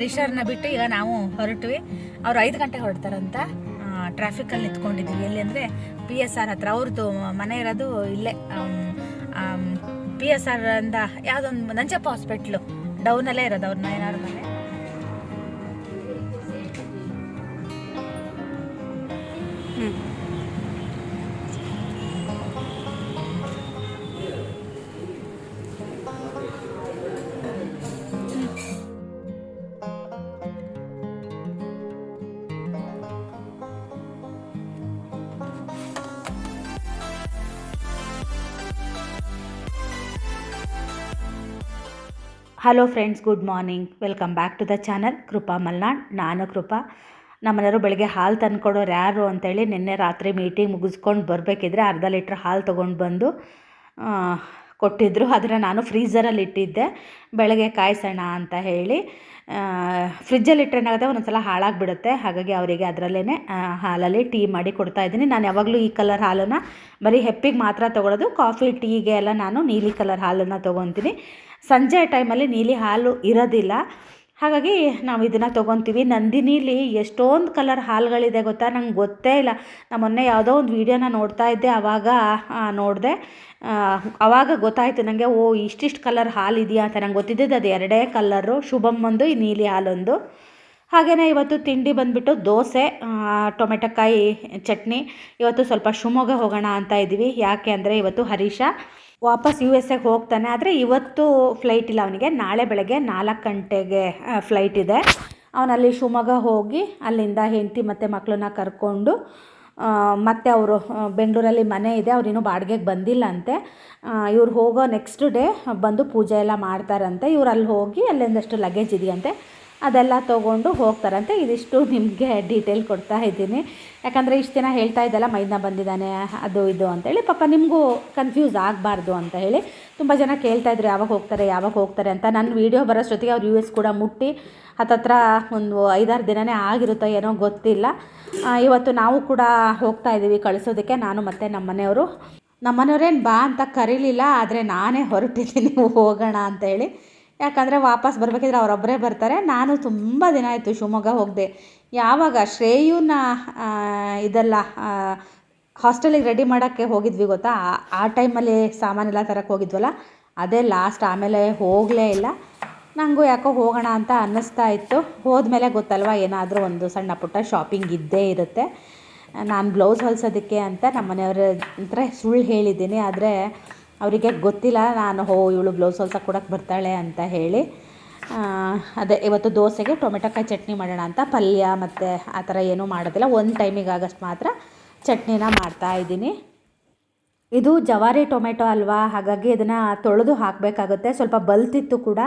ಹರೀಶರ್ನ ಬಿಟ್ಟು ಈಗ ನಾವು ಹೊರಟ್ವಿ. ಅವ್ರು ಐದು ಗಂಟೆ ಹೊರಡ್ತಾರಂತ. ಟ್ರಾಫಿಕಲ್ಲಿ ನಿಂತ್ಕೊಂಡಿದ್ವಿ. ಎಲ್ಲಿ ಅಂದರೆ ಪಿ ಎಸ್ ಆರ್ ಹತ್ರ. ಅವ್ರದ್ದು ಮನೆ ಇರೋದು ಇಲ್ಲೇ. ಪಿ ಎಸ್ ಆರ್ ಅಂದ ಯಾವುದೊಂದು ನಂಜಪ್ಪ ಹಾಸ್ಪಿಟ್ಲು ಡೌನಲ್ಲೇ ಇರೋದು ಅವ್ರನ್ನ ಏನಾದ್ರು ಮನೆ. Hello friends good morning welcome back to the channel Krupa Malnad ನಾನು ಕೃಪಾ ನಮ್ಮನೆಯವರು ಬೆಳಗ್ಗೆ ಹಾಲು ತಂದ್ಕೊಡೋರು ಯಾರು ಅಂತೇಳಿ ನಿನ್ನೆ ರಾತ್ರಿ ಮೀಟಿಂಗ್ ಮುಗಿಸ್ಕೊಂಡು ಬರಬೇಕಿದ್ರೆ ಅರ್ಧ ಲೀಟ್ರ್ ಹಾಲು ತೊಗೊಂಡು ಬಂದು ಕೊಟ್ಟಿದ್ದರು ಅದನ್ನು ನಾನು ಫ್ರೀಝರಲ್ಲಿ ಇಟ್ಟಿದ್ದೆ. ಬೆಳಗ್ಗೆ ಕಾಯಿಸೋಣ ಅಂತ ಹೇಳಿ ಫ್ರಿಜ್ಜಲ್ಲಿ ಇಟ್ಟರೆ ಏನಾಗುತ್ತೆ? ಒಂದೊಂದು ಸಲ ಹಾಳಾಗಿಬಿಡುತ್ತೆ. ಹಾಗಾಗಿ ಅವರಿಗೆ ಅದರಲ್ಲೇ ಹಾಲಲ್ಲಿ ಟೀ ಮಾಡಿ ಕೊಡ್ತಾ ಇದ್ದೀನಿ. ನಾನು ಯಾವಾಗಲೂ ಈ ಕಲರ್ ಹಾಲನ್ನು ಬರೀ ಹೆಪ್ಪಿಗೆ ಮಾತ್ರ ತೊಗೊಳೋದು. ಕಾಫಿ, ಟೀಗೆ ಎಲ್ಲ ನಾನು ನೀಲಿ ಕಲರ್ ಹಾಲನ್ನು ತೊಗೊತೀನಿ. ಸಂಜೆ ಟೈಮಲ್ಲಿ ನೀಲಿ ಹಾಲು ಇರೋದಿಲ್ಲ. ಹಾಗಾಗಿ ನಾವು ಇದನ್ನು ತೊಗೊತೀವಿ. ನಂದಿನಿಲಿ ಎಷ್ಟೊಂದು ಕಲರ್ ಹಾಲುಗಳಿದೆ ಗೊತ್ತಾ? ನಂಗೆ ಗೊತ್ತೇ ಇಲ್ಲ. ನಾನು ಮೊನ್ನೆ ಯಾವುದೋ ಒಂದು ವೀಡಿಯೋನ ನೋಡ್ತಾ ಇದ್ದೆ ಆವಾಗ ನೋಡಿದೆ. ಆವಾಗ ಗೊತ್ತಾಯಿತು ನನಗೆ ಓ, ಇಷ್ಟಿಷ್ಟು ಕಲರ್ ಹಾಲು ಇದೆಯಾ ಅಂತ. ನಂಗೆ ಗೊತ್ತಿದ್ದಿದ್ದು ಅದು ಎರಡೇ ಕಲರು ಶುಭಮ್ ಒಂದು ಈ ನೀಲಿ ಹಾಲೊಂದು ಹಾಗೆಯೇ ಇವತ್ತು ತಿಂಡಿ ಬಂದುಬಿಟ್ಟು ದೋಸೆ ಟೊಮೆಟೊಕಾಯಿ ಚಟ್ನಿ. ಇವತ್ತು ಸ್ವಲ್ಪ ಶಿವಮೊಗ್ಗ ಹೋಗೋಣ ಅಂತ ಇದ್ದೀವಿ. ಯಾಕೆ ಅಂದರೆ ಇವತ್ತು ಹರೀಶ ವಾಪಸ್ ಯು ಎಸ್ ಎಗೆ ಹೋಗ್ತಾನೆ. ಆದರೆ ಇವತ್ತು ಫ್ಲೈಟ್ ಇಲ್ಲ ಅವನಿಗೆ. ನಾಳೆ ಬೆಳಗ್ಗೆ ನಾಲ್ಕು ಗಂಟೆಗೆ ಫ್ಲೈಟ್ ಇದೆ. ಅವನಲ್ಲಿ ಶಿವಮೊಗ್ಗ ಹೋಗಿ ಅಲ್ಲಿಂದ ಹೆಂಡತಿ ಮತ್ತು ಮಕ್ಕಳನ್ನ ಕರ್ಕೊಂಡು ಮತ್ತು ಅವರು ಬೆಂಗಳೂರಲ್ಲಿ ಮನೆ ಇದೆ. ಅವರಿನ್ನೂ ಬಾಡಿಗೆಗೆ ಬಂದಿಲ್ಲ ಅಂತೆ ಇವ್ರು ಹೋಗೋ ನೆಕ್ಸ್ಟ್ ಡೇ ಬಂದು ಪೂಜೆ ಎಲ್ಲ ಮಾಡ್ತಾರಂತೆ. ಇವ್ರು ಅಲ್ಲಿ ಹೋಗಿ ಅಲ್ಲಿಂದಷ್ಟು ಲಗೇಜ್ ಇದೆಯಂತೆ. ಅದೆಲ್ಲ ತೊಗೊಂಡು ಹೋಗ್ತಾರಂತೆ. ಇದಿಷ್ಟು ನಿಮಗೆ ಡೀಟೇಲ್ ಕೊಡ್ತಾ ಇದ್ದೀನಿ. ಯಾಕಂದರೆ ಇಷ್ಟು ದಿನ ಹೇಳ್ತಾ ಇದ್ದಲ್ಲ, ಮೈದನ ಬಂದಿದ್ದಾನೆ, ಅದು ಇದು ಅಂತೇಳಿ ಪಾಪ ನಿಮಗೂ ಕನ್ಫ್ಯೂಸ್ ಆಗಬಾರ್ದು ಅಂತ ಹೇಳಿ ತುಂಬ ಜನ ಕೇಳ್ತಾ ಇದ್ರು, ಯಾವಾಗ ಹೋಗ್ತಾರೆ ಯಾವಾಗ ಹೋಗ್ತಾರೆ ಅಂತ. ನನ್ನ ವೀಡಿಯೋ ಜೊತೆಗೆ ಅವ್ರು ಯು ಎಸ್ ಕೂಡ ಮುಟ್ಟಿ. ಹತ್ತತ್ರ ಒಂದು ಐದಾರು ದಿನವೇ ಆಗಿರುತ್ತೋ ಏನೋ ಗೊತ್ತಿಲ್ಲ. ಇವತ್ತು ನಾವು ಕೂಡ ಹೋಗ್ತಾ ಇದ್ದೀವಿ ಕಳಿಸೋದಕ್ಕೆ. ನಾನು ಮತ್ತು ನಮ್ಮ ಮನೆಯವರು ನಮ್ಮ ಮನೆಯವ್ರೇನು ಬಾ ಅಂತ ಕರೀಲಿಲ್ಲ, ಆದರೆ ನಾನೇ ಹೊರಟಿದ್ದೀನಿ ಹೋಗೋಣ ಅಂತ ಹೇಳಿ. ಯಾಕಂದರೆ ವಾಪಸ್ ಬರಬೇಕಿದ್ರೆ ಅವರೊಬ್ಬರೇ ಬರ್ತಾರೆ. ನಾನು ತುಂಬ ದಿನ ಆಯಿತು ಶಿವಮೊಗ್ಗ ಹೋಗದೆ. ಯಾವಾಗ ಶ್ರೇಯುನ ಇದೆಲ್ಲ ಹಾಸ್ಟೆಲಿಗೆ ರೆಡಿ ಮಾಡೋಕ್ಕೆ ಹೋಗಿದ್ವಿ ಗೊತ್ತಾ? ಆ ಟೈಮಲ್ಲಿ ಸಾಮಾನೆಲ್ಲ ತರಕ್ಕೆ ಹೋಗಿದ್ವಲ್ಲ? ಅದೇ ಲಾಸ್ಟ್ ಆಮೇಲೆ ಹೋಗಲೇ ಇಲ್ಲ. ನನಗೂ ಯಾಕೋ ಹೋಗೋಣ ಅಂತ ಅನ್ನಿಸ್ತಾ ಇತ್ತು. ಹೋದ್ಮೇಲೆ ಗೊತ್ತಲ್ವ, ಏನಾದರೂ ಒಂದು ಸಣ್ಣ ಪುಟ್ಟ ಶಾಪಿಂಗ್ ಇದ್ದೇ ಇರುತ್ತೆ. ನಾನು ಬ್ಲೌಸ್ ಹೊಲಿಸೋದಕ್ಕೆ ಅಂತ ನಮ್ಮ ಮನೆಯವ್ರ ಹತ್ರ ಸುಳ್ಳು ಹೇಳಿದ್ದೀನಿ. ಆದರೆ ಅವರಿಗೆ ಗೊತ್ತಿಲ್ಲ, ನಾನು, ಹೋ, ಇವಳು ಬ್ಲೌಸ್ ಹೊಲ್ಸಕ್ಕೆ ಕೊಡೋಕ್ಕೆ ಬರ್ತಾಳೆ ಅಂತ ಹೇಳಿ ಅದೇ, ಇವತ್ತು ದೋಸೆಗೆ ಟೊಮೆಟೊಕಾಯಿ ಚಟ್ನಿ ಮಾಡೋಣ ಅಂತ ಪಲ್ಯ ಮತ್ತು ಆ ಥರ ಏನೂ ಮಾಡೋದಿಲ್ಲ. ಒಂದು ಟೈಮಿಗೆ ಆಗಷ್ಟು ಮಾತ್ರ ಚಟ್ನಿನ ಮಾಡ್ತಾ ಇದ್ದೀನಿ. ಇದು ಜವಾರಿ ಟೊಮೆಟೊ ಅಲ್ವಾ? ಹಾಗಾಗಿ ಇದನ್ನು ತೊಳೆದು ಹಾಕಬೇಕಾಗುತ್ತೆ. ಸ್ವಲ್ಪ ಬಲ್ತಿತ್ತು ಕೂಡ.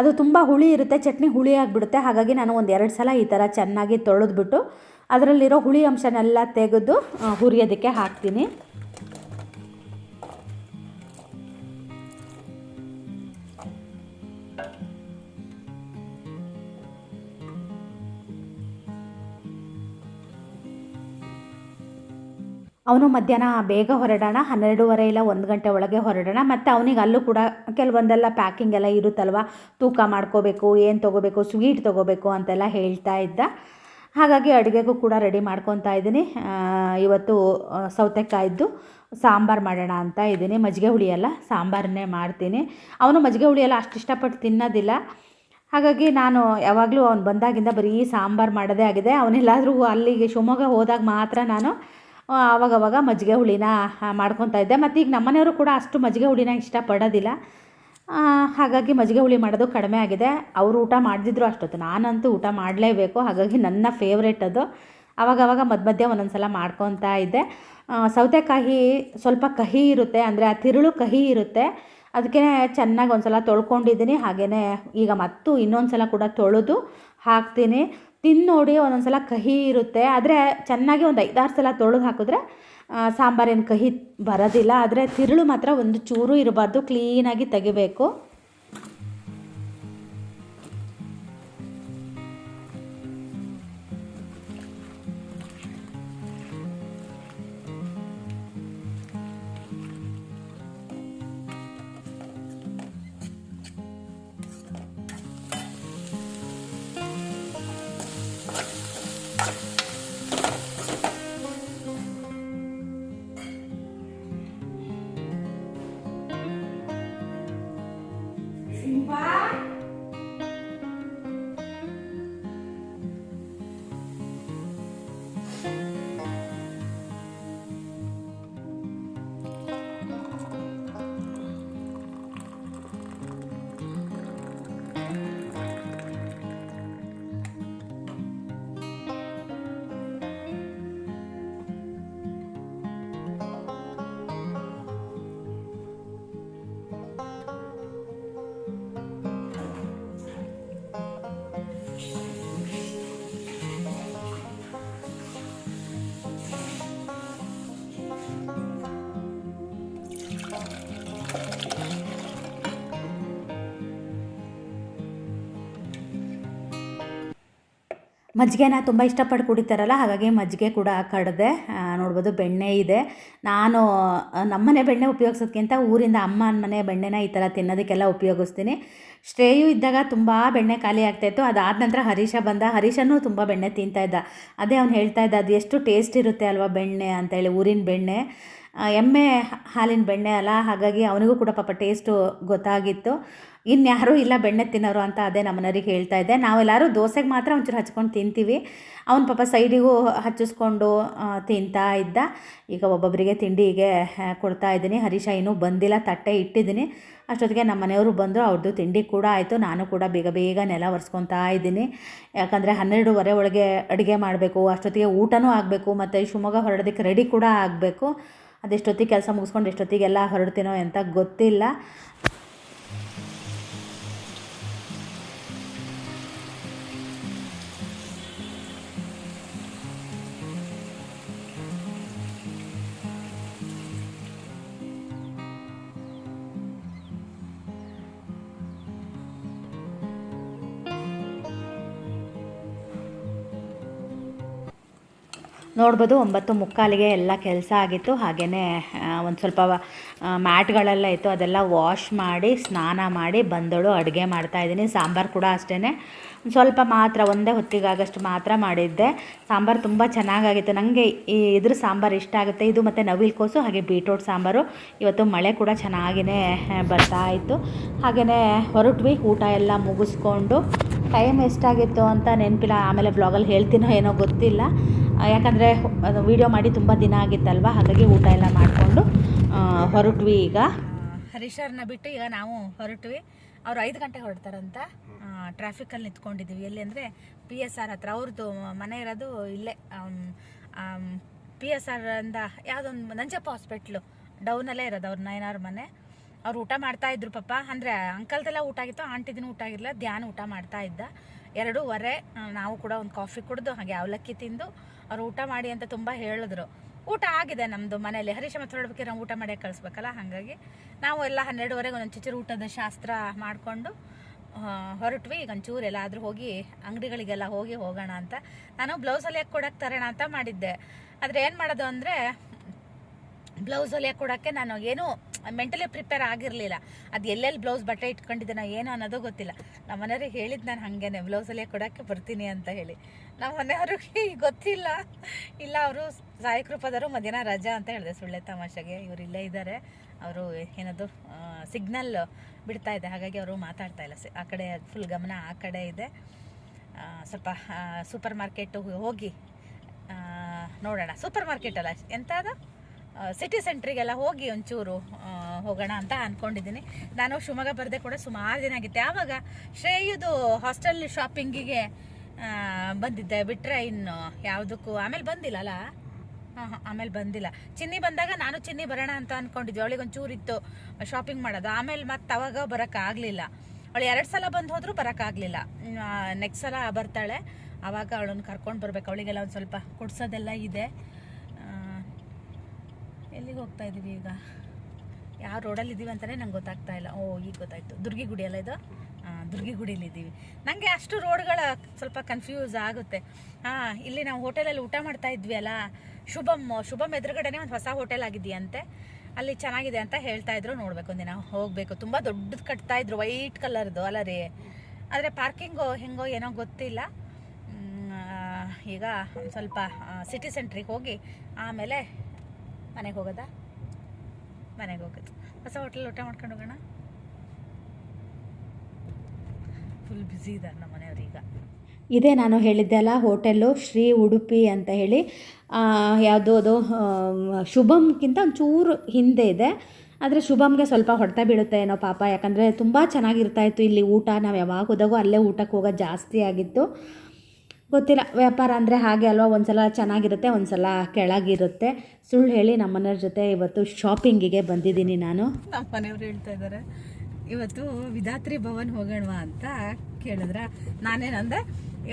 ಅದು ತುಂಬ ಹುಳಿ ಇರುತ್ತೆ, ಚಟ್ನಿ ಹುಳಿ ಆಗಿಬಿಡುತ್ತೆ. ಹಾಗಾಗಿ ನಾನು ಒಂದು ಎರಡು ಸಲ ಈ ಥರ ಚೆನ್ನಾಗಿ ತೊಳೆದ್ಬಿಟ್ಟು, ಅದರಲ್ಲಿರೋ ಹುಳಿ ಅಂಶನೆಲ್ಲ ತೆಗೆದು ಹುರಿಯೋದಕ್ಕೆ ಹಾಕ್ತೀನಿ. ಅವನು ಮಧ್ಯಾಹ್ನ ಬೇಗ ಹೊರಡೋಣ, ಹನ್ನೆರಡೂವರೆ ಇಲ್ಲ ಒಂದು ಗಂಟೆ ಒಳಗೆ ಹೊರಡೋಣ, ಮತ್ತು ಅವನಿಗೆ ಅಲ್ಲೂ ಕೂಡ ಕೆಲವೊಂದೆಲ್ಲ ಪ್ಯಾಕಿಂಗ್ ಎಲ್ಲ ಇರುತ್ತಲ್ವ? ತೂಕ ಮಾಡ್ಕೋಬೇಕು, ಏನು ತೊಗೋಬೇಕು ಸ್ವೀಟ್ ತೊಗೋಬೇಕು ಅಂತೆಲ್ಲ ಹೇಳ್ತಾ ಇದ್ದ. ಹಾಗಾಗಿ ಅಡುಗೆಗೂ ಕೂಡ ರೆಡಿ ಮಾಡ್ಕೊತಾ ಇದ್ದೀನಿ. ಇವತ್ತು ಸೌತೆಕಾಯಿದ್ದು ಸೌತೆಕಾಯ್ದು ಸಾಂಬಾರು ಮಾಡೋಣ ಅಂತ ಇದ್ದೀನಿ. ಮಜ್ಜಿಗೆ ಹುಳಿ ಎಲ್ಲ ಸಾಂಬಾರನ್ನೇ ಮಾಡ್ತೀನಿ. ಅವನು ಮಜ್ಜಿಗೆ ಹುಳಿ ಎಲ್ಲ ಅಷ್ಟು ಇಷ್ಟಪಟ್ಟು ತಿನ್ನೋದಿಲ್ಲ. ಹಾಗಾಗಿ ನಾನು ಯಾವಾಗಲೂ ಅವ್ನು ಬಂದಾಗಿಂದ ಬರೀ ಸಾಂಬಾರು ಮಾಡೋದೇ ಆಗಿದೆ. ಅವನೆಲ್ಲಾದರೂ ಅಲ್ಲಿಗೆ ಶಿವಮೊಗ್ಗ ಹೋದಾಗ ಮಾತ್ರ ನಾನು ಆವಾಗವಾಗ ಮಜ್ಜಿಗೆ ಹುಳಿನ ಮಾಡ್ಕೊತಾ ಇದ್ದೆ. ಮತ್ತು ಈಗ ನಮ್ಮನೆಯವರು ಕೂಡ ಅಷ್ಟು ಮಜ್ಜಿಗೆ ಹುಳಿನ ಇಷ್ಟಪಡೋದಿಲ್ಲ. ಹಾಗಾಗಿ ಮಜ್ಜಿಗೆ ಹುಳಿ ಮಾಡೋದು ಕಡಿಮೆ ಆಗಿದೆ. ಅವರು ಊಟ ಮಾಡಿದ್ರು ಅಷ್ಟೊತ್ತು. ನಾನಂತೂ ಊಟ ಮಾಡಲೇಬೇಕು. ಹಾಗಾಗಿ ನನ್ನ ಫೇವ್ರೇಟ್ ಅದು. ಆವಾಗವಾಗ ಮಧ್ಯ ಮಧ್ಯೆ ಒಂದೊಂದು ಸಲ ಮಾಡ್ಕೊತಾ ಇದ್ದೆ. ಸೌತೆಕಾಯಿ ಸ್ವಲ್ಪ ಕಹಿ ಇರುತ್ತೆ. ಅಂದರೆ ಆ ತಿರುಳು ಕಹಿ ಇರುತ್ತೆ. ಅದಕ್ಕೆ ಚೆನ್ನಾಗಿ ಒಂದು ಸಲ ತೊಳ್ಕೊಂಡಿದ್ದೀನಿ. ಹಾಗೆಯೇ ಈಗ ಮತ್ತು ಇನ್ನೊಂದು ಸಲ ಕೂಡ ತೊಳೆದು ಹಾಕ್ತೀನಿ. ತಿಂದು ನೋಡಿ ಒಂದೊಂದು ಸಲ ಕಹಿ ಇರುತ್ತೆ. ಆದರೆ ಚೆನ್ನಾಗಿ ಒಂದು ಐದಾರು ಸಲ ತೊಳೆದು ಹಾಕಿದ್ರೆ ಸಾಂಬಾರೇನು ಕಹಿ ಬರೋದಿಲ್ಲ. ಆದರೆ ತಿರುಳು ಮಾತ್ರ ಒಂದು ಚೂರು ಇರಬಾರ್ದು. ಕ್ಲೀನಾಗಿ ತೆಗಿಬೇಕು. ಮಜ್ಜಿಗೆನ ತುಂಬ ಇಷ್ಟಪಟ್ಟು ಕುಡಿತಾರಲ್ಲ ಹಾಗಾಗಿ ಮಜ್ಜಿಗೆ ಕೂಡ ಕಡಿದೆ. ನೋಡ್ಬೋದು ಬೆಣ್ಣೆ ಇದೆ. ನಾನು ನಮ್ಮನೆ ಬೆಣ್ಣೆ ಉಪಯೋಗಿಸೋದ್ಕಿಂತ ಊರಿಂದ ಅಮ್ಮನ ಮನೆ ಬೆಣ್ಣೆನ ಈ ಥರ ತಿನ್ನೋದಕ್ಕೆಲ್ಲ ಉಪಯೋಗಿಸ್ತೀನಿ. ಶ್ರೇಯು ಇದ್ದಾಗ ತುಂಬ ಬೆಣ್ಣೆ ಖಾಲಿ ಆಗ್ತಾಯಿತ್ತು ಅದಾದ ನಂತರ ಹರೀಶ ಬಂದ. ಹರೀಶನೂ ತುಂಬ ಬೆಣ್ಣೆ ತಿಂತಾ ಇದ್ದ. ಅದೇ ಅವ್ನು ಹೇಳ್ತಾ ಇದ್ದ, ಅದು ಎಷ್ಟು ಟೇಸ್ಟ್ ಇರುತ್ತೆ ಅಲ್ವಾ ಬೆಣ್ಣೆ? ಅಂತೇಳಿ ಊರಿನ ಬೆಣ್ಣೆ. ಎಮ್ಮೆ, ಹಾಲಿನ ಬೆಣ್ಣೆ ಅಲ್ಲ, ಹಾಗಾಗಿ ಅವನಿಗೂ ಕೂಡ ಪಾಪ ಟೇಸ್ಟು ಗೊತ್ತಾಗಿತ್ತು. ಇನ್ಯಾರೂ ಇಲ್ಲ ಬೆಣ್ಣೆ ತಿನ್ನೋರು ಅಂತ ಅದೇ ನಮ್ಮನೆಯವ್ರಿಗೆ ಹೇಳ್ತಾ ಇದ್ದೆ. ನಾವೆಲ್ಲರೂ ದೋಸೆಗೆ ಮಾತ್ರ ಒಂಚೂರು ಹಚ್ಕೊಂಡು ತಿಂತೀವಿ. ಅವನ ಪಾಪ ಸೈಡಿಗೂ ಹಚ್ಚಿಸ್ಕೊಂಡು ತಿಂತಾ ಇದ್ದ. ಈಗ ಒಬ್ಬೊಬ್ಬರಿಗೆ ತಿಂಡಿಗೆ ಕೊಡ್ತಾ ಇದ್ದೀನಿ. ಹರೀಶ ಇನ್ನೂ ಬಂದಿಲ್ಲ, ತಟ್ಟೆ ಇಟ್ಟಿದ್ದೀನಿ. ಅಷ್ಟೊತ್ತಿಗೆ ನಮ್ಮ ಮನೆಯವರು ಬಂದರು ಅವ್ರದ್ದು ತಿಂಡಿ ಕೂಡ ಆಯಿತು. ನಾನು ಕೂಡ ಬೇಗ ಬೇಗ ನೆಲ ಒರೆಸ್ಕೊತಾ ಇದ್ದೀನಿ. ಯಾಕಂದರೆ ಹನ್ನೆರಡೂವರೆ ಒಳಗೆ ಅಡುಗೆ ಮಾಡಬೇಕು, ಅಷ್ಟೊತ್ತಿಗೆ ಊಟನೂ ಆಗಬೇಕು, ಮತ್ತು ಶಿವಮೊಗ್ಗ ಹೊರಡೋದಕ್ಕೆ ರೆಡಿ ಕೂಡ ಆಗಬೇಕು. ಅದೆಷ್ಟೊತ್ತಿಗೆ ಕೆಲಸ ಮುಗಿಸ್ಕೊಂಡು ಎಷ್ಟೊತ್ತಿಗೆಲ್ಲ ಹೊರಡ್ತೀನೋ ಅಂತ ಗೊತ್ತಿಲ್ಲ. ನೋಡ್ಬೋದು ಒಂಬತ್ತು ಮುಕ್ಕಾಲಿಗೆ ಎಲ್ಲ ಕೆಲಸ ಆಗಿತ್ತು. ಹಾಗೆಯೇ ಒಂದು ಸ್ವಲ್ಪ ಮ್ಯಾಟ್ಗಳೆಲ್ಲ ಇತ್ತು. ಅದೆಲ್ಲ ವಾಶ್ ಮಾಡಿ, ಸ್ನಾನ ಮಾಡಿ, ಬಂದಳು, ಅಡುಗೆ ಮಾಡ್ತಾಯಿದ್ದೀನಿ ಸಾಂಬಾರು ಕೂಡ ಅಷ್ಟೇ ಸ್ವಲ್ಪ ಮಾತ್ರ, ಒಂದೇ ಹೊತ್ತಿಗಾಗಷ್ಟು ಮಾತ್ರ ಮಾಡಿದ್ದೆ. ಸಾಂಬಾರು ತುಂಬ ಚೆನ್ನಾಗಾಗಿತ್ತು. ನನಗೆ ಈ ಇದ್ರ ಸಾಂಬಾರು ಇಷ್ಟ ಆಗುತ್ತೆ. ಇದು ಮತ್ತು ನವಿಲು ಕೋಸು, ಹಾಗೆ ಬೀಟ್ರೋಟ್ ಸಾಂಬಾರು. ಇವತ್ತು ಮಳೆ ಕೂಡ ಚೆನ್ನಾಗಿಯೇ ಬರ್ತಾ ಇತ್ತು. ಹಾಗೆಯೇ ಹೊರಟ್ವಿ. ಊಟ ಎಲ್ಲ ಮುಗಿಸ್ಕೊಂಡು ಟೈಮ್ ಎಷ್ಟಾಗಿತ್ತು ಅಂತ ನೆನಪಿಲ್ಲ. ಆಮೇಲೆ ಬ್ಲಾಗಲ್ಲಿ ಹೇಳ್ತೀನೋ ಏನೋ ಗೊತ್ತಿಲ್ಲ. ಯಾಕಂದರೆ ಅದು ವೀಡಿಯೋ ಮಾಡಿ ತುಂಬ ದಿನ ಆಗಿತ್ತಲ್ವ? ಹಾಗಾಗಿ ಊಟ ಎಲ್ಲ ಮಾಡಿಕೊಂಡು ಹೊರಟ್ವಿ ಈಗ. ಹರೀಶರ್ನ ಬಿಟ್ಟು ಈಗ ನಾವು ಹೊರಟ್ವಿ. ಅವ್ರು ಐದು ಗಂಟೆಗೆ ಹೊರಡ್ತಾರಂತ. ಟ್ರಾಫಿಕಲ್ಲಿ ನಿಂತ್ಕೊಂಡಿದ್ದೀವಿ ಎಲ್ಲಿ ಅಂದರೆ ಪಿ ಎಸ್ ಆರ್ ಹತ್ರ. ಅವ್ರದ್ದು ಮನೆ ಇರೋದು ಇಲ್ಲೇ ಪಿ ಎಸ್ ಆರ್ ಅಂದ ಯಾವುದೊಂದು ನಂಜಪ್ಪ ಹಾಸ್ಪಿಟ್ಲು ಡೌನಲ್ಲೇ ಇರೋದು ಅವ್ರ ನಯನಾರ್ ಮನೆ. ಅವ್ರು ಊಟ ಮಾಡ್ತಾ ಇದ್ರು ಪಾಪ. ಅಂದರೆ ಅಂಕಲ್ದೆಲ್ಲ ಊಟ ಆಗಿತ್ತು, ಆಂಟಿದಿನ ಊಟ ಆಗಿರಲಿಲ್ಲ, ಧ್ಯಾನ ಊಟ ಮಾಡ್ತಾ ಇದ್ದ. ಎರಡೂವರೆ ನಾವು ಕೂಡ ಒಂದು ಕಾಫಿ ಕುಡಿದು ಹಾಗೆ ಅವಲಕ್ಕಿ ತಿಂದು ಅವ್ರು ಊಟ ಮಾಡಿ ಅಂತ ತುಂಬ ಹೇಳಿದ್ರು. ಊಟ ಆಗಿದೆ ನಮ್ಮದು ಮನೇಲಿ ಹರೀಶ ಮತ್ತೆ ಹೊರಡ್ಬೇಕಾದ್ರೆ ನಾವು ಊಟ ಮಾಡಿ ಕಳಿಸ್ಬೇಕಲ್ಲ, ಹಾಗಾಗಿ ನಾವು ಎಲ್ಲ ಹನ್ನೆರಡುವರೆಗೆ ಒಂದೊಂದು ಚಿಚಿರು ಊಟದ ಶಾಸ್ತ್ರ ಮಾಡಿಕೊಂಡು ಹೊರಟ್ವಿ. ಈಗ ಒಂಚೂರು ಎಲ್ಲಾದರೂ ಹೋಗಿ ಅಂಗಡಿಗಳಿಗೆಲ್ಲ ಹೋಗಿ ಹೋಗೋಣ ಅಂತ. ನಾನು ಬ್ಲೌಸಲ್ಲಿ ಯಾಕೆ ಕೊಡಕ್ಕೆ ತರೋಣ ಅಂತ ಮಾಡಿದ್ದೆ. ಆದರೆ ಏನು ಮಾಡೋದು ಅಂದರೆ ಬ್ಲೌಸ್ ಹೊಲಿಯಕ್ಕೆ ಕೊಡೋಕ್ಕೆ ನಾನು ಏನೂ ಮೆಂಟಲಿ ಪ್ರಿಪೇರ್ ಆಗಿರಲಿಲ್ಲ. ಅದು ಎಲ್ಲೆಲ್ಲಿ ಬ್ಲೌಸ್ ಬಟ್ಟೆ ಇಟ್ಕೊಂಡಿದ್ದೇನೋ ಏನೋ ಅನ್ನೋದು ಗೊತ್ತಿಲ್ಲ. ನಮ್ಮ ಮನೆಯವ್ರಿಗೆ ಹೇಳಿದ್ದು ನಾನು ಹಾಗೇನೆ ಬ್ಲೌಸಲ್ಲೇ ಕೊಡೋಕ್ಕೆ ಬರ್ತೀನಿ ಅಂತ ಹೇಳಿ. ನಮ್ಮ ಮನೆಯವ್ರಿಗೆ ಗೊತ್ತಿಲ್ಲ. ಇಲ್ಲ, ಅವರು ಸಾಯಕೃಪದರು ಮಧ್ಯಾಹ್ನ ರಜಾ ಅಂತ ಹೇಳಿದೆ, ಸುಳ್ಳೆ ತಮಾಷೆಗೆ. ಇವರು ಇಲ್ಲೇ ಇದ್ದಾರೆ ಅವರು ಏನದು ಸಿಗ್ನಲ್ ಬಿಡ್ತಾ ಇದೆ. ಹಾಗಾಗಿ ಅವರು ಮಾತಾಡ್ತಾ ಇಲ್ಲ. ಆ ಕಡೆ ಫುಲ್ ಗಮನ ಆ ಕಡೆ ಇದೆ. ಸ್ವಲ್ಪ ಸೂಪರ್ ಮಾರ್ಕೆಟ್ ಹೋಗಿ ನೋಡೋಣ. ಸೂಪರ್ ಮಾರ್ಕೆಟ್ ಅಲ್ಲ, ಎಂತ ಅದು? ಸಿಟಿ ಸೆಂಟ್ರಿಗೆಲ್ಲ ಹೋಗಿ ಒಂಚೂರು ಹೋಗೋಣ ಅಂತ ಅಂದ್ಕೊಂಡಿದ್ದೀನಿ ನಾನು ಶಿವಮೊಗ್ಗ ಬರದೆ ಕೂಡ ಸುಮಾರು ದಿನ ಆಗಿತ್ತು. ಆವಾಗ ಶ್ರೇಯುದು ಹಾಸ್ಟೆಲ್ ಶಾಪಿಂಗಿಗೆ ಬಂದಿದ್ದೆ. ಬಿಟ್ಟರೆ ಇನ್ನು ಯಾವುದಕ್ಕೂ ಆಮೇಲೆ ಬಂದಿಲ್ಲ ಅಲ್ಲ? ಹಾಂ ಹಾಂ, ಆಮೇಲೆ ಬಂದಿಲ್ಲ. ಚಿನ್ನಿ ಬಂದಾಗ ನಾನು ಚಿನ್ನಿ ಬರೋಣ ಅಂತ ಅಂದ್ಕೊಂಡಿದ್ವಿ ಅವಳಿಗೆ ಒಂಚೂರು ಇತ್ತು ಶಾಪಿಂಗ್ ಮಾಡೋದು. ಆಮೇಲೆ ಮತ್ತೆ ಅವಾಗ ಬರೋಕ್ಕಾಗಲಿಲ್ಲ ಅವಳು ಎರಡು ಸಲ ಬಂದು ಹೋದರೂ ಬರೋಕ್ಕಾಗಲಿಲ್ಲ ನೆಕ್ಸ್ಟ್ ಸಲ ಬರ್ತಾಳೆ. ಆವಾಗ ಅವಳನ್ನು ಕರ್ಕೊಂಡು ಬರಬೇಕು. ಅವಳಿಗೆಲ್ಲ ಒಂದು ಸ್ವಲ್ಪ ಕೊಡ್ಸೋದೆಲ್ಲ ಇದೆ. ಹೋಗ್ತಾ ಇದ್ದೀವಿ ಈಗ? ಯಾವ ರೋಡಲ್ಲಿ ಇದ್ದೀವಿ ಅಂತಲೇ ನಂಗೆ ಗೊತ್ತಾಗ್ತಾ ಇಲ್ಲ. ಓ, ಈಗ ಗೊತ್ತಾಯ್ತು. ದುರ್ಗಿಗುಡಿ ಅಲ್ಲ ಇದು? ದುರ್ಗಿ ಇದ್ದೀವಿ ನನಗೆ ಅಷ್ಟು ರೋಡ್ಗಳ ಸ್ವಲ್ಪ ಕನ್ಫ್ಯೂಸ್ ಆಗುತ್ತೆ. ಹಾಂ, ಇಲ್ಲಿ ನಾವು ಹೋಟೆಲಲ್ಲಿ ಊಟ ಮಾಡ್ತಾ ಇದ್ವಿ ಅಲ್ಲ. ಶುಭಮ್ ಶುಭಮ್ ಎದುರುಗಡೆನೇ ಒಂದು ಹೊಸ ಹೋಟೆಲ್ ಆಗಿದೆಯಂತೆ. ಅಲ್ಲಿ ಚೆನ್ನಾಗಿದೆ ಅಂತ ಹೇಳ್ತಾ ಇದ್ರು. ನೋಡ್ಬೇಕು ಒಂದಿನ ಹೋಗಬೇಕು. ತುಂಬ ದೊಡ್ಡದು ಕಟ್ತಾ ಇದ್ರು. ವೈಟ್ ಕಲರ್ದು ಅಲ್ಲ ರೀ. ಆದರೆ ಪಾರ್ಕಿಂಗು ಹೆಂಗೋ ಏನೋ ಗೊತ್ತಿಲ್ಲ. ಈಗ ಸ್ವಲ್ಪ ಸಿಟಿ ಸೆಂಟ್ರಿಗೆ ಹೋಗಿ ಆಮೇಲೆ ಮನೆಗೆ ಹೋಗೋದಾ? ಮನೆಗೆ ಹೋಗೋದು. ಹೊಸ ಹೋಟೆಲ್ ಊಟ ಮಾಡ್ಕೊಂಡು ಹೋಗೋಣ? ಫುಲ್ ಬ್ಯುಸಿ ಇದ್ದಾರೆ ನಮ್ಮ ಮನೆಯವ್ರೀಗ ಇದೇ ನಾನು ಹೇಳಿದ್ದೆ ಅಲ್ಲ ಹೋಟೆಲ್ಲು ಶ್ರೀ ಉಡುಪಿ ಅಂತ ಹೇಳಿ. ಯಾವುದು ಅದು ಶುಭಮ್ಗಿಂತ ಒಂಚೂರು ಹಿಂದೆ ಇದೆ. ಆದರೆ ಶುಭಮ್ಗೆ ಸ್ವಲ್ಪ ಹೊಡೆತ ಬೀಳುತ್ತೆ ಏನೋ ಪಾಪ. ಯಾಕಂದರೆ ತುಂಬ ಚೆನ್ನಾಗಿರ್ತಾಯಿತ್ತು ಇಲ್ಲಿ ಊಟ. ನಾವು ಯಾವಾಗ ಹೋದಾಗೋ ಅಲ್ಲೇ ಊಟಕ್ಕೆ ಹೋಗೋದು ಜಾಸ್ತಿ ಆಗಿತ್ತು. ಗೊತ್ತಿಲ್ಲ. ವ್ಯಾಪಾರ ಅಂದರೆ ಹಾಗೆ ಅಲ್ವಾ? ಒಂದು ಸಲ ಚೆನ್ನಾಗಿರುತ್ತೆ ಒಂದು ಸಲ ಕೆಳಗಿರುತ್ತೆ. ಸುಳ್ಳು ಹೇಳಿ ನಮ್ಮನೆಯವ್ರ ಜೊತೆ ಇವತ್ತು ಶಾಪಿಂಗಿಗೆ ಬಂದಿದ್ದೀನಿ ನಾನು. ನಮ್ಮ ಮನೆಯವ್ರು ಹೇಳ್ತಾ ಇದ್ದಾರೆ ಇವತ್ತು ವಿಧಾತ್ರಿ ಭವನ್ ಹೋಗೋಣವಾ ಅಂತ ಕೇಳಿದ್ರ. ನಾನೇನಂದೆ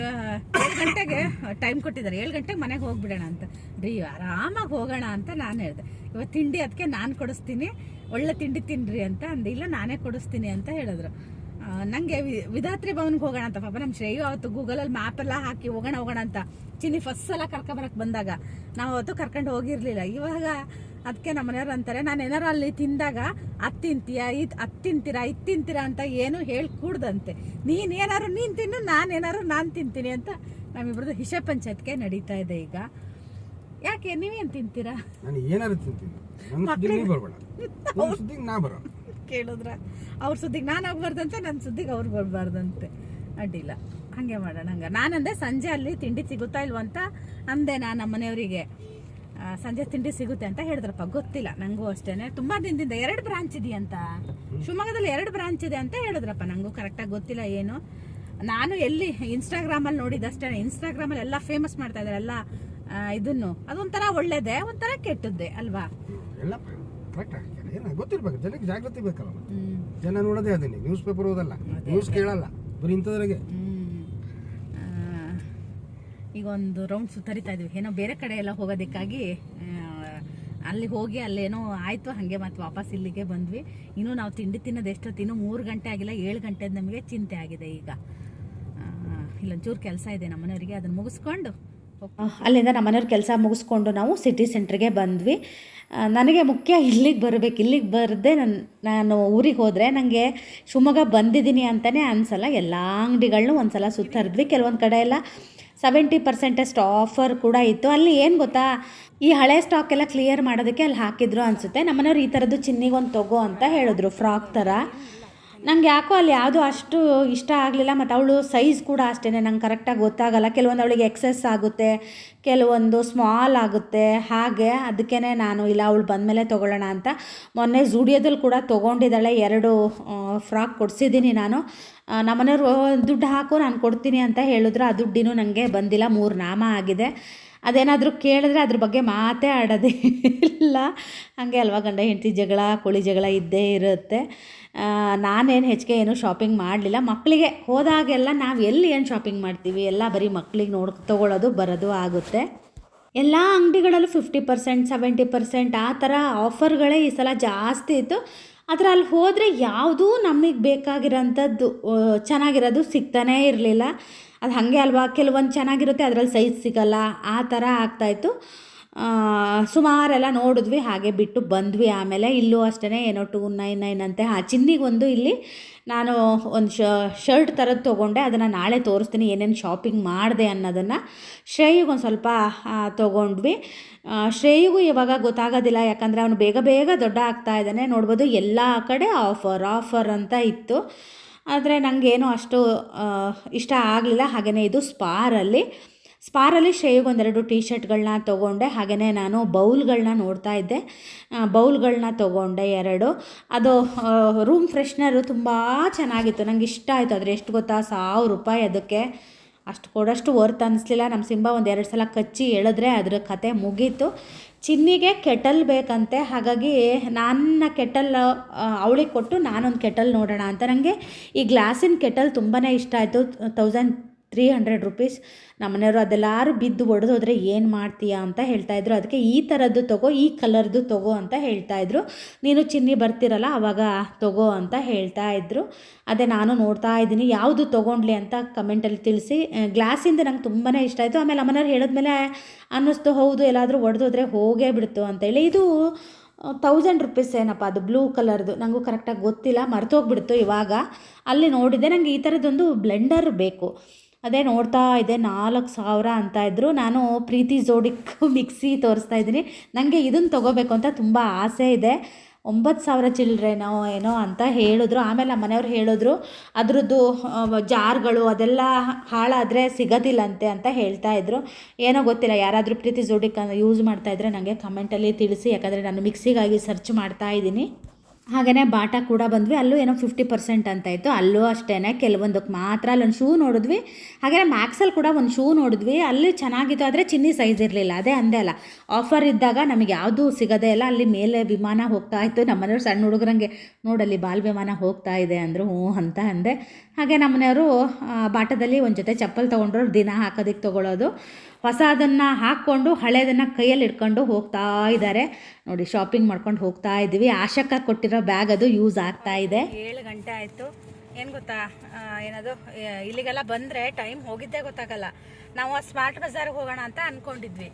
ಏಳು ಗಂಟೆಗೆ ಟೈಮ್ ಕೊಟ್ಟಿದ್ದಾರೆ. ಏಳು ಗಂಟೆಗೆ ಮನೆಗೆ ಹೋಗ್ಬಿಡೋಣ ಅಂತ. ರೀ, ಆರಾಮಾಗಿ ಹೋಗೋಣ ಅಂತ ನಾನು ಹೇಳಿದೆ. ಇವತ್ತು ತಿಂಡಿ ಅದಕ್ಕೆ ನಾನು ಕೊಡಿಸ್ತೀನಿ. ಒಳ್ಳೆ ತಿಂಡಿ ತಿನ್ನಿರಿ ಅಂತ ಅಂದಿಲ್ಲ ನಾನೇ ಕೊಡಿಸ್ತೀನಿ ಅಂತ ಹೇಳಿದ್ರು. ನನಗೆ ವಿಧಾತ್ರಿ ಭವನ್ಗೆ ಹೋಗೋಣ ಅಂತ ಪಾಪ ನಮ್ಮ ಶ್ರೇಯು ಅವತ್ತು ಗೂಗಲಲ್ಲಿ ಮ್ಯಾಪ್ ಎಲ್ಲ ಹಾಕಿ ಹೋಗೋಣ ಹೋಗೋಣ ಅಂತ ಚಿನ್ನಿ ಫಸ್ಟ್ ಸಲ ಕರ್ಕೊಂಬರಕ್ಕೆ ಬಂದಾಗ ನಾವು ಅವತ್ತು ಕರ್ಕೊಂಡು ಹೋಗಿರ್ಲಿಲ್ಲ. ಇವಾಗ ಅದಕ್ಕೆ ನಮ್ಮ ಮನೆಯವ್ರು ಅಂತಾರೆ ನಾನು ಏನಾರು ಅಲ್ಲಿ ತಿಂದಾಗ ಅದು ತಿಂತೀಯ ಇದು ಅದು ತಿಂತೀರಾ ಇದು ತಿಂತೀರಾ ಅಂತ ಏನು ಹೇಳ್ಕೂಡ್ದಂತೆ. ನೀನು ಏನಾರು ನೀನು ತಿನ್ನು ನಾನು ಏನಾರು ನಾನು ತಿಂತೀನಿ ಅಂತ ನಮ್ಮಿಬ್ರದ್ದು ಹಿಷ ಪಂಚಾಯತ್ಗೆ ನಡೀತಾ ಇದೆ ಈಗ. ಯಾಕೆ ನೀವೇನು ತಿಂತೀರಾ? ನಾನು ಏನಾರು ತಿಂತೀನಿ. ನಾ ಬರೋ ಕೇಳಿದ್ರ ಅವ್ರ ಸುದ್ದಿಗೆ ನಾನು ಹೋಗ್ಬಾರ್ದಂತೆ ನನ್ನ ಸುದ್ದಿಗೆ ಅವ್ರು ಬರಬಾರ್ದಂತೆ ಅಡ್ಡಿಲ್ಲ. ಹಾಗೆ ಮಾಡೋಣ ಹಂಗೆ. ನಾನಂದೆ ಸಂಜೆ ಅಲ್ಲಿ ತಿಂಡಿ ಸಿಗುತ್ತಾ ಇಲ್ವ ಅಂತ ಅಂದೆ ನಾನು ನಮ್ಮ ಮನೆಯವರಿಗೆ. ಸಂಜೆ ತಿಂಡಿ ಸಿಗುತ್ತೆ ಅಂತ ಹೇಳಿದ್ರಪ್ಪ. ಗೊತ್ತಿಲ್ಲ ನನಗೂ ಅಷ್ಟೇನೆ. ತುಂಬಾ ದಿನದಿಂದ ಎರಡು ಬ್ರಾಂಚ್ ಇದೆಯಂತ ಶಿವಮೊಗ್ಗದಲ್ಲಿ ಎರಡು ಬ್ರಾಂಚ್ ಇದೆ ಅಂತ ಹೇಳಿದ್ರಪ್ಪ. ನನಗೂ ಕರೆಕ್ಟಾಗಿ ಗೊತ್ತಿಲ್ಲ ಏನು. ನಾನು ಎಲ್ಲಿ ಇನ್ಸ್ಟಾಗ್ರಾಮಲ್ಲಿ ನೋಡಿದಷ್ಟೇ ಇನ್ಸ್ಟಾಗ್ರಾಮಲ್ಲಿ ಎಲ್ಲ ಫೇಮಸ್ ಮಾಡ್ತಾ ಇದ್ದಾರೆ ಎಲ್ಲ ಇದನ್ನು. ಅದೊಂಥರ ಒಳ್ಳೇದೇ, ಒಂಥರ ಕೆಟ್ಟದ್ದೇ, ಅಲ್ವಾ? ಏನು ಗೊತ್ತಿರ್ಬೇಕು ಜನಕ್ಕೆ ಜಾಗೃತಿ ಬೇಕಲ್ಲ ಮತ್ತೆ. ಜನ ನೋಡೋದೇ ಅದನ್ನೇ ನ್ಯೂಸ್ ಪೇಪರ್ ಓದಲ್ಲ ನ್ಯೂಸ್ ಕೇಳಲ್ಲ ಬರೀ ಇಂಥದ್ರಾಗೆ. ಈಗ ಒಂದು ರೌಂಡ್ ಸುತ್ತರಿತಾ ಇದೀವಿ. ಏನೋ ಬೇರೆ ಕಡೆ ಎಲ್ಲ ಹೋಗೋದಕ್ಕಾಗಿ ಅಲ್ಲಿ ಹೋಗಿ ಅಲ್ಲೇನೋ ಆಯ್ತು ಹಾಗೆ ಮತ್ತೆ ವಾಪಸ್ ಇಲ್ಲಿಗೆ ಬಂದ್ವಿ. ಇನ್ನು ನಾವು ತಿಂಡಿ ತಿನ್ನೋದು ಎಷ್ಟೊತ್ತಿನೂ ಮೂರು ಗಂಟೆ ಆಗಿಲ್ಲ ಏಳು ಗಂಟೆ ನಮಗೆ ಚಿಂತೆ ಆಗಿದೆ ಈಗ. ಇಲ್ಲೊಂಚೂರು ಕೆಲಸ ಇದೆ ನಮ್ಮನೆಯವರಿಗೆ ಅದನ್ನು ಮುಗಿಸ್ಕೊಂಡು. ಅಲ್ಲಿಂದ ನಮ್ಮ ಮನೆಯವ್ರ ಕೆಲಸ ಮುಗಿಸ್ಕೊಂಡು ನಾವು ಸಿಟಿ ಸೆಂಟ್ರಿಗೆ ಬಂದ್ವಿ. ನನಗೆ ಮುಖ್ಯ ಇಲ್ಲಿಗೆ ಬರಬೇಕು, ಇಲ್ಲಿಗೆ ಬರದೆ ನನ್ನ ನಾನು ಊರಿಗೆ ಹೋದರೆ ನನಗೆ ಶಿವಮೊಗ್ಗ ಬಂದಿದ್ದೀನಿ ಅಂತಲೇ ಅನ್ಸಲ್ಲ. ಎಲ್ಲ ಅಂಗಡಿಗಳನ್ನೂ ಒಂದು ಸಲ ಸುತ್ತರಿದ್ವಿ ಕೆಲವೊಂದು ಕಡೆ ಎಲ್ಲ ಸೆವೆಂಟಿ ಪರ್ಸೆಂಟಷ್ಟು ಆಫರ್ ಕೂಡ ಇತ್ತು. ಅಲ್ಲಿ ಏನು ಗೊತ್ತಾ, ಈ ಹಳೆ ಸ್ಟಾಕ್ ಎಲ್ಲ ಕ್ಲಿಯರ್ ಮಾಡೋದಕ್ಕೆ ಅಲ್ಲಿ ಹಾಕಿದ್ರು ಅನಿಸುತ್ತೆ. ನಮ್ಮನೆಯವ್ರು ಈ ಥರದ್ದು ಚಿನ್ನಿಗೆ ಒಂದು ತಗೋ ಅಂತ ಹೇಳಿದ್ರು ಫ್ರಾಕ್ ಥರ ನಂಗೆ ಯಾಕೋ ಅಲ್ಲಿ ಯಾವುದು ಅಷ್ಟು ಇಷ್ಟ ಆಗಲಿಲ್ಲ, ಮತ್ತು ಅವಳು ಸೈಜ್ ಕೂಡ ಅಷ್ಟೇ ನಂಗೆ ಕರೆಕ್ಟಾಗಿ ಗೊತ್ತಾಗಲ್ಲ. ಕೆಲವೊಂದು ಅವಳಿಗೆ ಎಕ್ಸಸ್ ಆಗುತ್ತೆ, ಕೆಲವೊಂದು ಸ್ಮಾಲ್ ಆಗುತ್ತೆ, ಹಾಗೆ ಅದಕ್ಕೇ ನಾನು ಇಲ್ಲ, ಅವಳು ಬಂದಮೇಲೆ ತೊಗೊಳ್ಳೋಣ ಅಂತ. ಮೊನ್ನೆ ಝೂಡಿಯೋದಲ್ಲಿ ಕೂಡ ತೊಗೊಂಡಿದ್ದಾಳೆ ಎರಡು ಫ್ರಾಕ್ ಕೊಡಿಸಿದ್ದೀನಿ ನಾನು. ನಮ್ಮ ನಮ್ಮನೆಯವ್ರು ದುಡ್ಡು ಹಾಕು, ನಾನು ಕೊಡ್ತೀನಿ ಅಂತ ಹೇಳಿದ್ರು. ಆ ದುಡ್ಡಿನೂ ನನಗೆ ಬಂದಿಲ್ಲ, ಮೂರು ನಾಮ ಆಗಿದೆ. ಅದೇನಾದರೂ ಕೇಳಿದ್ರೆ ಅದ್ರ ಬಗ್ಗೆ ಮಾತೇ ಆಡೋದೇ ಇಲ್ಲ. ಹಾಗೆ ಅಲ್ವಾ ಗಂಡ, ಹೆಂಡತಿ ಜಗಳ, ಕೋಳಿ ಜಗಳ ಇದ್ದೇ ಇರುತ್ತೆ. ನಾನೇನು ಹೆಚ್ಚಿಗೆ ಏನು ಶಾಪಿಂಗ್ ಮಾಡಲಿಲ್ಲ. ಮಕ್ಕಳಿಗೆ ಹೋದಾಗೆಲ್ಲ ನಾವು ಎಲ್ಲಿ ಏನು ಶಾಪಿಂಗ್ ಮಾಡ್ತೀವಿ? ಎಲ್ಲ ಬರೀ ಮಕ್ಕಳಿಗೆ ನೋಡಿ ತೊಗೊಳ್ಳೋದು ಬರೋದು ಆಗುತ್ತೆ. ಎಲ್ಲ ಅಂಗಡಿಗಳಲ್ಲೂ ಫಿಫ್ಟಿ ಪರ್ಸೆಂಟ್ ಸೆವೆಂಟಿ ಪರ್ಸೆಂಟ್ ಆ ಥರ ಆಫರ್ಗಳೇ ಈ ಸಲ ಜಾಸ್ತಿ ಇತ್ತು. ಆದರೆ ಅಲ್ಲಿ ಹೋದರೆ ಯಾವುದೂ ನಮಗೆ ಬೇಕಾಗಿರೋಂಥದ್ದು ಚೆನ್ನಾಗಿರೋದು ಸಿಗ್ತಾನೇ ಇರಲಿಲ್ಲ. ಅದು ಹಾಗೆ ಅಲ್ವಾ? ಕೆಲವೊಂದು ಚೆನ್ನಾಗಿರುತ್ತೆ ಅದರಲ್ಲಿ ಸೈಜ್ ಸಿಗಲ್ಲ. ಆ ಥರ ಆಗ್ತಾಯಿತ್ತು. ಸುಮಾರೆಲ್ಲ ನೋಡಿದ್ವಿ ಹಾಗೆ ಬಿಟ್ಟು ಬಂದ್ವಿ ಆಮೇಲೆ. ಇಲ್ಲೂ ಅಷ್ಟೇ ಏನೋ ಟೂ ನೈನ್ ನೈನ್ ಅಂತೆ. ಹಾಂ ಚಿನ್ನಿಗೊಂದು ಇಲ್ಲಿ ನಾನು ಒಂದು ಶರ್ಟ್ ಥರದ್ದು ತೊಗೊಂಡೆ. ಅದನ್ನು ನಾಳೆ ತೋರಿಸ್ತೀನಿ ಏನೇನು ಶಾಪಿಂಗ್ ಮಾಡಿದೆ ಅನ್ನೋದನ್ನು. ಶ್ರೇಯಿಗೆ ಒಂದು ಸ್ವಲ್ಪ ಆ, ತೊಗೊಂಡ್ವಿ. ಆ, ಶ್ರೇಯಿಗೂ ಇವಾಗ ಗೊತ್ತಾಗೋದಿಲ್ಲ ಯಾಕಂದರೆ ಅವನು ಬೇಗ ಬೇಗ ದೊಡ್ಡ ಆಗ್ತಾ ಇದ್ದಾನೆ. ನೋಡ್ಬೋದು ಎಲ್ಲ ಕಡೆ ಆಫರ್ ಆಫರ್ ಅಂತ ಇತ್ತು. ಆದರೆ ನನಗೇನು ಅಷ್ಟು ಇಷ್ಟ ಆಗಲಿಲ್ಲ. ಹಾಗೆಯೇ ಇದು ಸ್ಪಾರಲ್ಲಿ. ಸ್ಪಾರಲ್ಲಿ ಶ್ರೇಯಿಗೆ ಒಂದೆರಡು ಟೀ ಶರ್ಟ್ಗಳನ್ನ ತೊಗೊಂಡೆ. ಹಾಗೆಯೇ ನಾನು ಬೌಲ್ಗಳನ್ನ ನೋಡ್ತಾ ಇದ್ದೆ. ಬೌಲ್ಗಳನ್ನ ತೊಗೊಂಡೆ ಎರಡು. ಅದು ರೂಮ್ ಫ್ರೆಶ್ನರು ತುಂಬ ಚೆನ್ನಾಗಿತ್ತು. ನಂಗೆ ಇಷ್ಟ ಆಯಿತು. ಆದರೆ ಎಷ್ಟು ಗೊತ್ತಾ? ಸಾವಿರ ರೂಪಾಯಿ ಅದಕ್ಕೆ. ಅಷ್ಟು ಕೊಡೋಷ್ಟು ವರ್ತ್ ಅನ್ನಿಸ್ಲಿಲ್ಲ ನಮ್ಮ ಸಿಂಬ ಒಂದು ಎರಡು ಸಲ ಕಚ್ಚಿ ಎಳೆದ್ರೆ ಅದರ ಕತೆ ಮುಗೀತು. ಚಿನ್ನಿಗೆ ಕೆಟಲ್ ಬೇಕಂತೆ, ಹಾಗಾಗಿ ನನ್ನ ಕೆಟಲ್ ಅವಳಿಗೆ ಕೊಟ್ಟು ನಾನೊಂದು ಕೆಟಲ್ ನೋಡೋಣ ಅಂತ. ನನಗೆ ಈ ಗ್ಲಾಸಿನ ಕೆಟಲ್ ತುಂಬಾ ಇಷ್ಟ ಆಯಿತು ತೌಸಂಡ್ ತ್ರೀ ಹಂಡ್ರೆಡ್ ರುಪೀಸ್ ನಮ್ಮನೆಯವರು ಅದೆಲ್ಲರೂ ಬಿದ್ದು ಒಡೆದೋದ್ರೆ ಏನು ಮಾಡ್ತೀಯಾ ಅಂತ ಹೇಳ್ತಾಯಿದ್ರು ಅದಕ್ಕೆ ಈ ಥರದ್ದು ತಗೋ, ಈ ಕಲರ್ದು ತಗೋ ಅಂತ ಹೇಳ್ತಾಯಿದ್ರು ನೀನು ಚಿನ್ನಿ ಬರ್ತಿರಲ್ಲ ಆವಾಗ ತಗೋ ಅಂತ ಹೇಳ್ತಾ ಇದ್ರು. ಅದೇ ನಾನು ನೋಡ್ತಾ ಇದ್ದೀನಿ. ಯಾವುದು ತೊಗೊಂಡ್ಲಿ ಅಂತ ಕಮೆಂಟಲ್ಲಿ ತಿಳಿಸಿ. ಗ್ಲಾಸಿಂದ ನಂಗೆ ತುಂಬಾ ಇಷ್ಟ ಆಯಿತು. ಆಮೇಲೆ ಅಮ್ಮನವ್ರು ಹೇಳಿದ್ಮೇಲೆ ಅನ್ನಿಸ್ತು, ಹೌದು, ಎಲ್ಲಾದರೂ ಒಡೆದೋದ್ರೆ ಹೋಗೇ ಬಿಡ್ತು ಅಂತೇಳಿ ಇದು ತೌಸಂಡ್ ರುಪೀಸ್ ಏನಪ್ಪ, ಅದು ಬ್ಲೂ ಕಲರ್ದು ನನಗೂ ಕರೆಕ್ಟಾಗಿ ಗೊತ್ತಿಲ್ಲ ಮರ್ತೋಗ್ಬಿಡ್ತು ಇವಾಗ. ಅಲ್ಲಿ ನೋಡಿದೆ ನನಗೆ ಈ ಥರದ್ದೊಂದು ಬ್ಲೆಂಡರ್ ಬೇಕು. ಅದೇ ನೋಡ್ತಾ ಇದ್ದೆ, ನಾಲ್ಕು ಸಾವಿರ ಅಂತ ಇದ್ದರು ನಾನು ಪ್ರೀತಿ ಜೋಡಿಕ್ ಮಿಕ್ಸಿ ತೋರಿಸ್ತಾ ಇದ್ದೀನಿ. ನನಗೆ ಇದನ್ನು ತೊಗೋಬೇಕು ಅಂತ ತುಂಬ ಆಸೆ ಇದೆ. ಒಂಬತ್ತು ಸಾವಿರ ಚಿಲ್ಲರೆನೋ ಏನೋ ಅಂತ ಹೇಳಿದ್ರು. ಆಮೇಲೆ ನಮ್ಮ ಮನೆಯವ್ರು ಹೇಳಿದ್ರು, ಅದರದ್ದು ಜಾರ್ಗಳು ಅದೆಲ್ಲ ಹಾಳಾದರೆ ಸಿಗೋದಿಲ್ಲಂತೆ ಅಂತ ಹೇಳ್ತಾ ಇದ್ರು. ಏನೋ ಗೊತ್ತಿಲ್ಲ, ಯಾರಾದರೂ ಪ್ರೀತಿ ಜೋಡಿಕ್ ಯೂಸ್ ಮಾಡ್ತಾ ಇದ್ರೆ ನನಗೆ ಕಮೆಂಟಲ್ಲಿ ತಿಳಿಸಿ. ಯಾಕಂದರೆ ನಾನು ಮಿಕ್ಸಿಗಾಗಿ ಸರ್ಚ್ ಮಾಡ್ತಾ ಇದ್ದೀನಿ. ಹಾಗೆಯೇ ಬಾಟ ಕೂಡ ಬಂದ್ವಿ. ಅಲ್ಲೂ ಏನೋ ಫಿಫ್ಟಿ ಪರ್ಸೆಂಟ್ ಅಂತ ಇತ್ತು. ಅಲ್ಲೂ ಅಷ್ಟೇ ಕೆಲವೊಂದಕ್ಕೆ ಮಾತ್ರ ಅಲ್ಲೊಂದು ಶೂ ನೋಡಿದ್ವಿ. ಹಾಗೆಯೇ ಮ್ಯಾಕ್ಸಲ್ಲಿ ಕೂಡ ಒಂದು ಶೂ ನೋಡಿದ್ವಿ. ಅಲ್ಲಿ ಚೆನ್ನಾಗಿತ್ತು ಆದರೆ ಚಿನ್ನಿ ಸೈಜ್ ಇರಲಿಲ್ಲ. ಅದೇ ಅಂದೆ ಅಲ್ಲ. ಆಫರ್ ಇದ್ದಾಗ ನಮಗೆ ಯಾವುದೂ ಸಿಗೋದೇ ಇಲ್ಲ. ಅಲ್ಲಿ ಮೇಲೆ ವಿಮಾನ ಹೋಗ್ತಾ ಇತ್ತು. ನಮ್ಮ ಮನೆಯವ್ರು ಸಣ್ಣ ಹುಡುಗರಂಗೆ ನೋಡಲ್ಲಿ ಬಾಲ್ ವಿಮಾನ ಹೋಗ್ತಾ ಇದೆ ಅಂದರು. ಹ್ಞೂ ಅಂತ ಅಂದೆ. ಹಾಗೆ ನಮ್ಮ ಮನೆಯವರು ಬಾಟದಲ್ಲಿ ಒಂದು ಜೊತೆ ಚಪ್ಪಲ್ ತೊಗೊಂಡ್ರು. ದಿನ ಹಾಕೋದಕ್ಕೆ ತೊಗೊಳೋದು. ಹೊಸದನ್ನು ಹಾಕ್ಕೊಂಡು ಹಳೇದನ್ನು ಕೈಯಲ್ಲಿ ಇಟ್ಕೊಂಡು ಹೋಗ್ತಾ ಇದ್ದಾರೆ. ನೋಡಿ ಶಾಪಿಂಗ್ ಮಾಡ್ಕೊಂಡು ಹೋಗ್ತಾ ಇದ್ದೀವಿ. ಆಶಕ್ಕ ಕೊಟ್ಟಿರೋ ಬ್ಯಾಗ್ ಅದು ಯೂಸ್ ಆಗ್ತಾ ಇದೆ. ಏಳು ಗಂಟೆ ಆಯಿತು. ಏನು ಗೊತ್ತಾ? ಏನದು? ಇಲ್ಲಿಗೆಲ್ಲ ಬಂದರೆ ಟೈಮ್ ಹೋಗಿದ್ದೇ ಗೊತ್ತಾಗಲ್ಲ. ನಾವು ಸ್ಮಾರ್ಟ್ ಬಜಾರ್ಗೆ ಹೋಗೋಣ ಅಂತ ಅನ್ಕೊಂಡಿದ್ವಿ.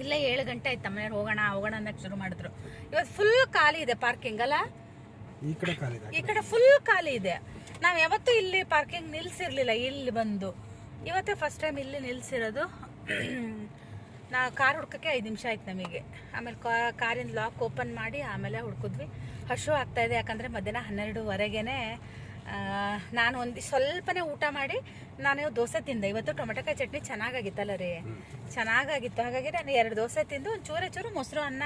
ಇಲ್ಲೇ ಏಳು ಗಂಟೆ ಆಯ್ತು ಮನೆಯವ್ರು ಹೋಗೋಣ ಹೋಗೋಣ ಅನ್ನಕ್ಕೆ ಶುರು ಮಾಡಿದ್ರು. ಇವತ್ತು ಫುಲ್ ಖಾಲಿ ಇದೆ ಪಾರ್ಕಿಂಗ್ ಅಲ್ಲ? ಈ ಕಡೆ ಕಾಲಿದೆ ಈ ಕಡೆ ಫುಲ್ ಖಾಲಿ ಇದೆ. ನಾವು ಯಾವತ್ತೂ ಇಲ್ಲಿ ಪಾರ್ಕಿಂಗ್ ನಿಲ್ಸಿರ್ಲಿಲ್ಲ ಇಲ್ಲಿ ಬಂದು. ಇವತ್ತೇ ಫಸ್ಟ್ ಟೈಮ್ ಇಲ್ಲಿ ನಿಲ್ಲಿಸಿರೋದು ನಾ ಕಾರ್ ಹುಡ್ಕೋಕ್ಕೆ ಐದು ನಿಮಿಷ ಆಯ್ತು ನಮಗೆ. ಆಮೇಲೆ ಕಾರಿನ ಲಾಕ್ ಓಪನ್ ಮಾಡಿ ಆಮೇಲೆ ಹುಡ್ಕಿದ್ವಿ. ಹಶು ಇದೆ, ಯಾಕಂದರೆ ಮಧ್ಯಾಹ್ನ ಹನ್ನೆರಡುವರೆಗೇ ನಾನು ಒಂದು ಸ್ವಲ್ಪನೇ ಊಟ ಮಾಡಿ ನಾನು ದೋಸೆ ತಿಂದೆ. ಇವತ್ತು ಟೊಮೆಟೊಕಾಯಿ ಚಟ್ನಿ ಚೆನ್ನಾಗಾಗಿತ್ತಲ್ಲ ರೀ. ಚೆನ್ನಾಗಾಗಿತ್ತು. ಹಾಗಾಗಿ ನಾನು ಎರಡು ದೋಸೆ ತಿಂದು ಒಂದು ಚೂರೇ ಚೂರು ಮೊಸರು ಅನ್ನ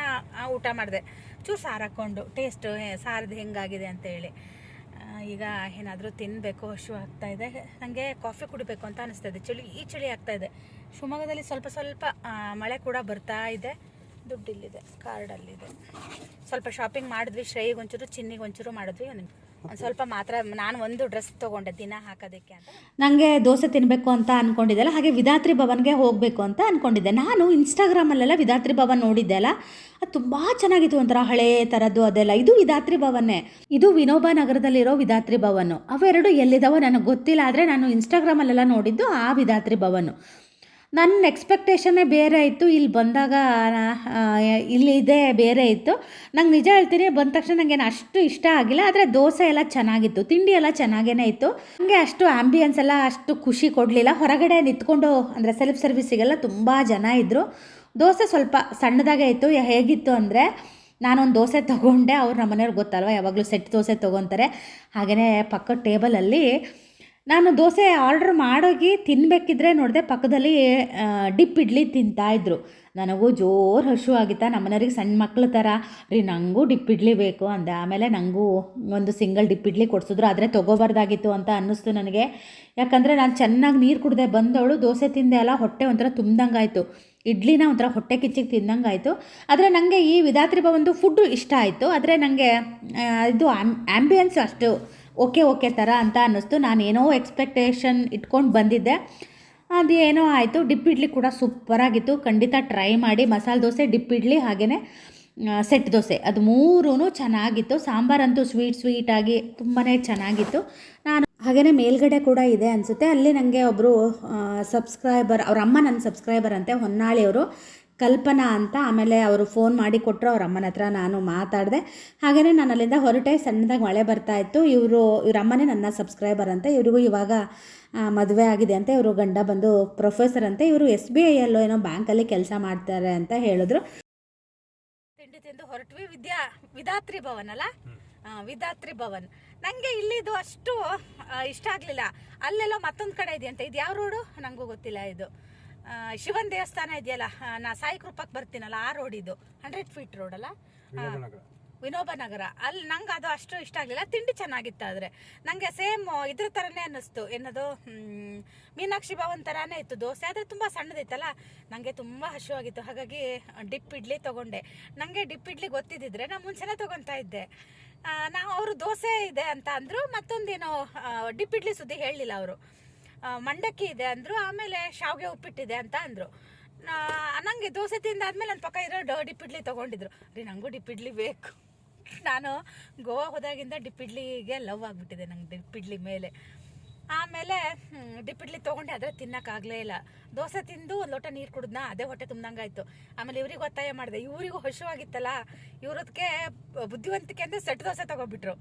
ಊಟ ಮಾಡಿದೆ. ಚೂರು ಸಾರು ಹಾಕ್ಕೊಂಡು ಟೇಸ್ಟ್ ಸಾರದು ಹೆಂಗಾಗಿದೆ ಅಂತೇಳಿ. ಈಗ ಏನಾದರೂ ತಿನ್ನಬೇಕು ಹಶು ಆಗ್ತಾ ಇದೆ. ನನಗೆ ಕಾಫಿ ಕುಡಿಬೇಕು ಅಂತ ಅನಿಸ್ತಾ ಇದೆ. ಚಳಿ, ಈ ಚಳಿ ಆಗ್ತಾ ಇದೆ. ಶಿವಮೊಗ್ಗದಲ್ಲಿ ಸ್ವಲ್ಪ ಸ್ವಲ್ಪ ಮಳೆ ಕೂಡ ಬರ್ತಾ ಇದೆ. ದುಡ್ಡಿಲ್ಲಿದೆ, ಕಾರ್ಡಲ್ಲಿದೆ. ಸ್ವಲ್ಪ ಶಾಪಿಂಗ್ ಮಾಡಿದ್ವಿ ಶ್ರೇಯಿಗೆ ಒಂಚೂರು ಚಿನ್ನಿಗೆ ಒಂಚೂರು ಮಾಡಿದ್ವಿ ಸ್ವಲ್ಪ ಮಾತ್ರ ನಾನು ಒಂದು ಡ್ರೆಸ್ ತೊಗೊಂಡೆ, ದಿನ ಹಾಕೋದಕ್ಕೆ ಅಂತ. ನನಗೆ ದೋಸೆ ತಿನ್ನಬೇಕು ಅಂತ ಅಂದ್ಕೊಂಡಿದ್ದೆಲ್ಲ ಹಾಗೆ ವಿಧಾತ್ರಿ ಭವನ್ಗೆ ಹೋಗಬೇಕು ಅಂತ ಅನ್ಕೊಂಡಿದ್ದೆ. ನಾನು ಇನ್ಸ್ಟಾಗ್ರಾಮಲ್ಲೆಲ್ಲ ವಿಧಾತ್ರಿ ಭವನ್ ನೋಡಿದ್ದೆ ಅಲ್ಲ, ಅದು ತುಂಬ ಚೆನ್ನಾಗಿತ್ತು ಒಂಥರ ಹಳೆ ಥರದ್ದು ಅದೆಲ್ಲ. ಇದು ವಿಧಾತ್ರಿ ಭವನ್ನೇ. ಇದು ವಿನೋಬ ನಗರದಲ್ಲಿರೋ ವಿಧಾತ್ರಿ ಭವನ್. ಅವೆರಡು ಎಲ್ಲಿದ್ದಾವೋ ನನಗೆ ಗೊತ್ತಿಲ್ಲ, ಆದರೆ ನಾನು ಇನ್ಸ್ಟಾಗ್ರಾಮಲ್ಲೆಲ್ಲ ನೋಡಿದ್ದು ಆ ವಿಧಾತ್ರಿ ಭವನ್. ನನ್ನ ಎಕ್ಸ್ಪೆಕ್ಟೇಷನ್ನೇ ಬೇರೆ ಇತ್ತು. ಇಲ್ಲಿ ಬಂದಾಗ ಇಲ್ಲಿದೆ ಬೇರೆ ಇತ್ತು. ನಂಗೆ ನಿಜ ಹೇಳ್ತೀನಿ, ಬಂದ ತಕ್ಷಣ ನನಗೇನು ಅಷ್ಟು ಇಷ್ಟ ಆಗಿಲ್ಲ. ಆದರೆ ದೋಸೆ ಎಲ್ಲ ಚೆನ್ನಾಗಿತ್ತು. ತಿಂಡಿ ಎಲ್ಲ ಚೆನ್ನಾಗೇ ಇತ್ತು. ನನಗೆ ಅಷ್ಟು ಆ್ಯಂಬಿಯನ್ಸ್ ಎಲ್ಲ ಅಷ್ಟು ಖುಷಿ ಕೊಡಲಿಲ್ಲ. ಹೊರಗಡೆ ನಿಂತ್ಕೊಂಡು, ಅಂದರೆ ಸೆಲ್ಫ್ ಸರ್ವಿಸಿಗೆಲ್ಲ ತುಂಬ ಜನ ಇದ್ದರು ದೋಸೆ ಸ್ವಲ್ಪ ಸಣ್ಣದಾಗೇ ಇತ್ತು. ಹೇಗಿತ್ತು ಅಂದರೆ, ನಾನೊಂದು ದೋಸೆ ತೊಗೊಂಡೆ. ಅವ್ರು ನಮ್ಮ ಮನೆಯವ್ರಿಗೆ ಗೊತ್ತಲ್ವ? ಯಾವಾಗಲೂ ಸೆಟ್ ದೋಸೆ ತೊಗೊತಾರೆ. ಹಾಗೆಯೇ ಪಕ್ಕದ ಟೇಬಲಲ್ಲಿ ನಾನು ದೋಸೆ ಆರ್ಡ್ರ್ ಮಾಡೋಗಿ ತಿನ್ನಬೇಕಿದ್ರೆ ನೋಡಿದೆ ಪಕ್ಕದಲ್ಲಿ ಡಿಪ್ ಇಡ್ಲಿ ತಿಂತಾಯಿದ್ರು ನನಗೂ ಜೋರು ಹಶು ಆಗಿತ್ತ, ನಮ್ಮನೆಯವ್ರಿಗೆ ಸಣ್ಣ ಮಕ್ಳ ಥರ ರೀ ನನಗೂ ಡಿಪ್ ಇಡ್ಲಿ ಬೇಕು ಅಂದೆ. ಆಮೇಲೆ ನನಗೂ ಒಂದು ಸಿಂಗಲ್ ಡಿಪ್ ಇಡ್ಲಿ ಕೊಡಿಸಿದ್ರು, ಆದರೆ ತೊಗೋಬಾರ್ದಾಗಿತ್ತು ಅಂತ ಅನ್ನಿಸ್ತು ನನಗೆ. ಯಾಕಂದರೆ ನಾನು ಚೆನ್ನಾಗಿ ನೀರು ಕುಡ್ದೆ ಬಂದವಳು, ದೋಸೆ ತಿಂದೆ ಅಲ್ಲ, ಹೊಟ್ಟೆ ಒಂಥರ ತುಂಬ್ದಂಗಾಯಿತು ಇಡ್ಲಿನ ಒಂಥರ ಹೊಟ್ಟೆ ಕಿಚ್ಚಿಗೆ ತಿಂದಂಗಾಯಿತು. ಆದರೆ ನನಗೆ ಈ ವಿಧಾತ್ರಿ ಒಂದು ಫುಡ್ಡು ಇಷ್ಟ ಆಯಿತು. ಆದರೆ ನನಗೆ ಇದು ಆ್ಯಂಬಿಯನ್ಸ್ ಅಷ್ಟು ಓಕೆ ಓಕೆ ಥರ ಅಂತ ಅನ್ನಿಸ್ತು. ನಾನು ಏನೋ ಎಕ್ಸ್ಪೆಕ್ಟೇಷನ್ ಇಟ್ಕೊಂಡು ಬಂದಿದ್ದೆ. ಅದು ಏನೋ ಆಯಿತು. ಡಿಪ್ ಇಡ್ಲಿ ಕೂಡ ಸೂಪರಾಗಿತ್ತು ಖಂಡಿತ ಟ್ರೈ ಮಾಡಿ. ಮಸಾಲೆ ದೋಸೆ, ಡಿಪ್ ಇಡ್ಲಿ ಹಾಗೆಯೇ ಸೆಟ್ ದೋಸೆ. ಅದು ಮೂರೂ ಚೆನ್ನಾಗಿತ್ತು. ಸಾಂಬಾರಂತೂ ಸ್ವೀಟ್ ಸ್ವೀಟಾಗಿ ತುಂಬಾ ಚೆನ್ನಾಗಿತ್ತು. ನಾನು ಹಾಗೆಯೇ ಮೇಲ್ಗಡೆ ಕೂಡ ಇದೆ ಅನಿಸುತ್ತೆ. ಅಲ್ಲಿ ನನಗೆ ಒಬ್ಬರು ಸಬ್ಸ್ಕ್ರೈಬರ್ ಅವ್ರ ಅಮ್ಮ ನನ್ನ ಸಬ್ಸ್ಕ್ರೈಬರ್ ಅಂತೆ, ಹೊನ್ನಾಳಿಯವರು. ಕಲ್ಪನಾ ಅಂತ ಆಮೇಲೆ ಅವರು ಫೋನ್ ಮಾಡಿ ಕೊಟ್ಟರು ಅವ್ರ ಅಮ್ಮನ ಹತ್ರ ನಾನು ಮಾತಾಡಿದೆ. ಹಾಗೆಯೇ ನಾನು ಅಲ್ಲಿಂದ ಹೊರಟೆ ಸಣ್ಣದಾಗಿ ಮಳೆ ಬರ್ತಾ ಇತ್ತು. ಇವರು ಇವ್ರ ಅಮ್ಮನೇ ನನ್ನ ಸಬ್ಸ್ಕ್ರೈಬರ್ ಅಂತ ಇವ್ರಿಗೂ ಇವಾಗ ಮದುವೆ ಆಗಿದೆ ಅಂತ ಇವರು ಗಂಡ ಬಂದು ಪ್ರೊಫೆಸರ್ ಅಂತ ಇವರು ಎಸ್ ಬಿ ಐಯಲ್ಲೋ ಏನೋ ಬ್ಯಾಂಕಲ್ಲಿ ಕೆಲಸ ಮಾಡ್ತಾರೆ ಅಂತ ಹೇಳಿದ್ರು. ತಿಂಡಿ ತಿಂದು ಹೊರಟ್ವಿ. ವಿದ್ಯಾ ವಿಧಾತ್ರಿ ಭವನ್ ಅಲ್ಲ? ವಿಧಾತ್ರಿ ಭವನ್. ನಂಗೆ ಇಲ್ಲಿದು ಅಷ್ಟು ಇಷ್ಟ ಆಗ್ಲಿಲ್ಲ. ಅಲ್ಲೆಲ್ಲ ಮತ್ತೊಂದು ಕಡೆ ಇದೆಯಂತೆ? ಇದು ಯಾವ ರೋಡು? ನಂಗೂ ಗೊತ್ತಿಲ್ಲ ಇದು. ಶಿವನ್ ದೇವಸ್ಥಾನ ಇದೆಯಲ್ಲ ನಾ ಸಾಯಿ ಕೃಪಕ್ಕೆ ಬರ್ತೀನಲ್ಲ ಆ ರೋಡ್ ಇದು. ಹಂಡ್ರೆಡ್ ಫೀಟ್ ರೋಡ್ ಅಲ್ಲ? ವಿನೋಬ ನಗರ. ಅಲ್ಲಿ ನಂಗೆ ಅದು ಅಷ್ಟು ಇಷ್ಟ ಆಗಲಿಲ್ಲ. ತಿಂಡಿ ಚೆನ್ನಾಗಿತ್ತು ಆದರೆ ನನಗೆ ಸೇಮ್ ಇದ್ರ ಥರನೇ ಅನ್ನಿಸ್ತು. ಏನದು ಮೀನಾಕ್ಷಿ ಭವನ್ ಥರನೇ ಇತ್ತು ದೋಸೆ. ಆದರೆ ತುಂಬ ಸಣ್ಣದಿತ್ತಲ್ಲ? ನನಗೆ ತುಂಬ ಹಸಿವಾಗಿತ್ತು. ಹಾಗಾಗಿ ಡಿಪ್ ಇಡ್ಲಿ ತೊಗೊಂಡೆ. ನನಗೆ ಡಿಪ್ ಇಡ್ಲಿ ಗೊತ್ತಿದ್ದಿದ್ರೆ ನಾನು ಮುಂಚೆನೇ ತೊಗೊತಾ ಇದ್ದೆ. ನಾವು ಅವರು ದೋಸೆ ಇದೆ ಅಂತ ಅಂದರು ಮತ್ತೊಂದೇನೋ ಡಿಪ್ ಇಡ್ಲಿ ಸುದ್ದಿ ಹೇಳಲಿಲ್ಲ ಅವರು. ಮಂಡಕ್ಕಿ ಇದೆ ಅಂದರು, ಆಮೇಲೆ ಶಾವಿಗೆ ಉಪ್ಪಿಟ್ಟಿದೆ ಅಂತ ಅಂದರು. ನನಗೆ ದೋಸೆ ತಿಂದಾದ್ಮೇಲೆ ನನ್ನ ಪಕ್ಕ ಇರೋ ಡ ಡಿಪ್ ಇಡ್ಲಿ ತೊಗೊಂಡಿದ್ರು ರೀ ನನಗೂ ಡಿಪ್ಪಿಡ್ಲಿ ಬೇಕು. ನಾನು ಗೋವಾ ಹೋದಾಗಿಂದ ಡಿಪ್ಪಿಡ್ಲಿಗೆ ಲವ್ ಆಗಿಬಿಟ್ಟಿದೆ ನಂಗೆ ಡಿಪ್ಪಿಡ್ಲಿ ಮೇಲೆ. ಆಮೇಲೆ ಹ್ಮ್, ತಗೊಂಡೆ ಆದರೆ ತಿನ್ನೋಕ್ಕಾಗಲೇ ಇಲ್ಲ. ದೋಸೆ ತಿಂದು ಒಂದು ಲೋಟ ನೀರು ಕುಡಿದ್ನ ಅದೇ ಹೊಟ್ಟೆ ಆಯಿತು ಆಮೇಲೆ ಇವ್ರಿಗೆ ಒತ್ತಾಯ ಮಾಡಿದೆ. ಇವರಿಗೂ ಹಶುವಾಗಿತ್ತಲ್ಲ ಇವ್ರದಕ್ಕೆ ಬುದ್ಧಿವಂತಿಕೆ ಅಂದರೆ ಸೆಟ್ ದೋಸೆ ತೊಗೊಬಿಟ್ರು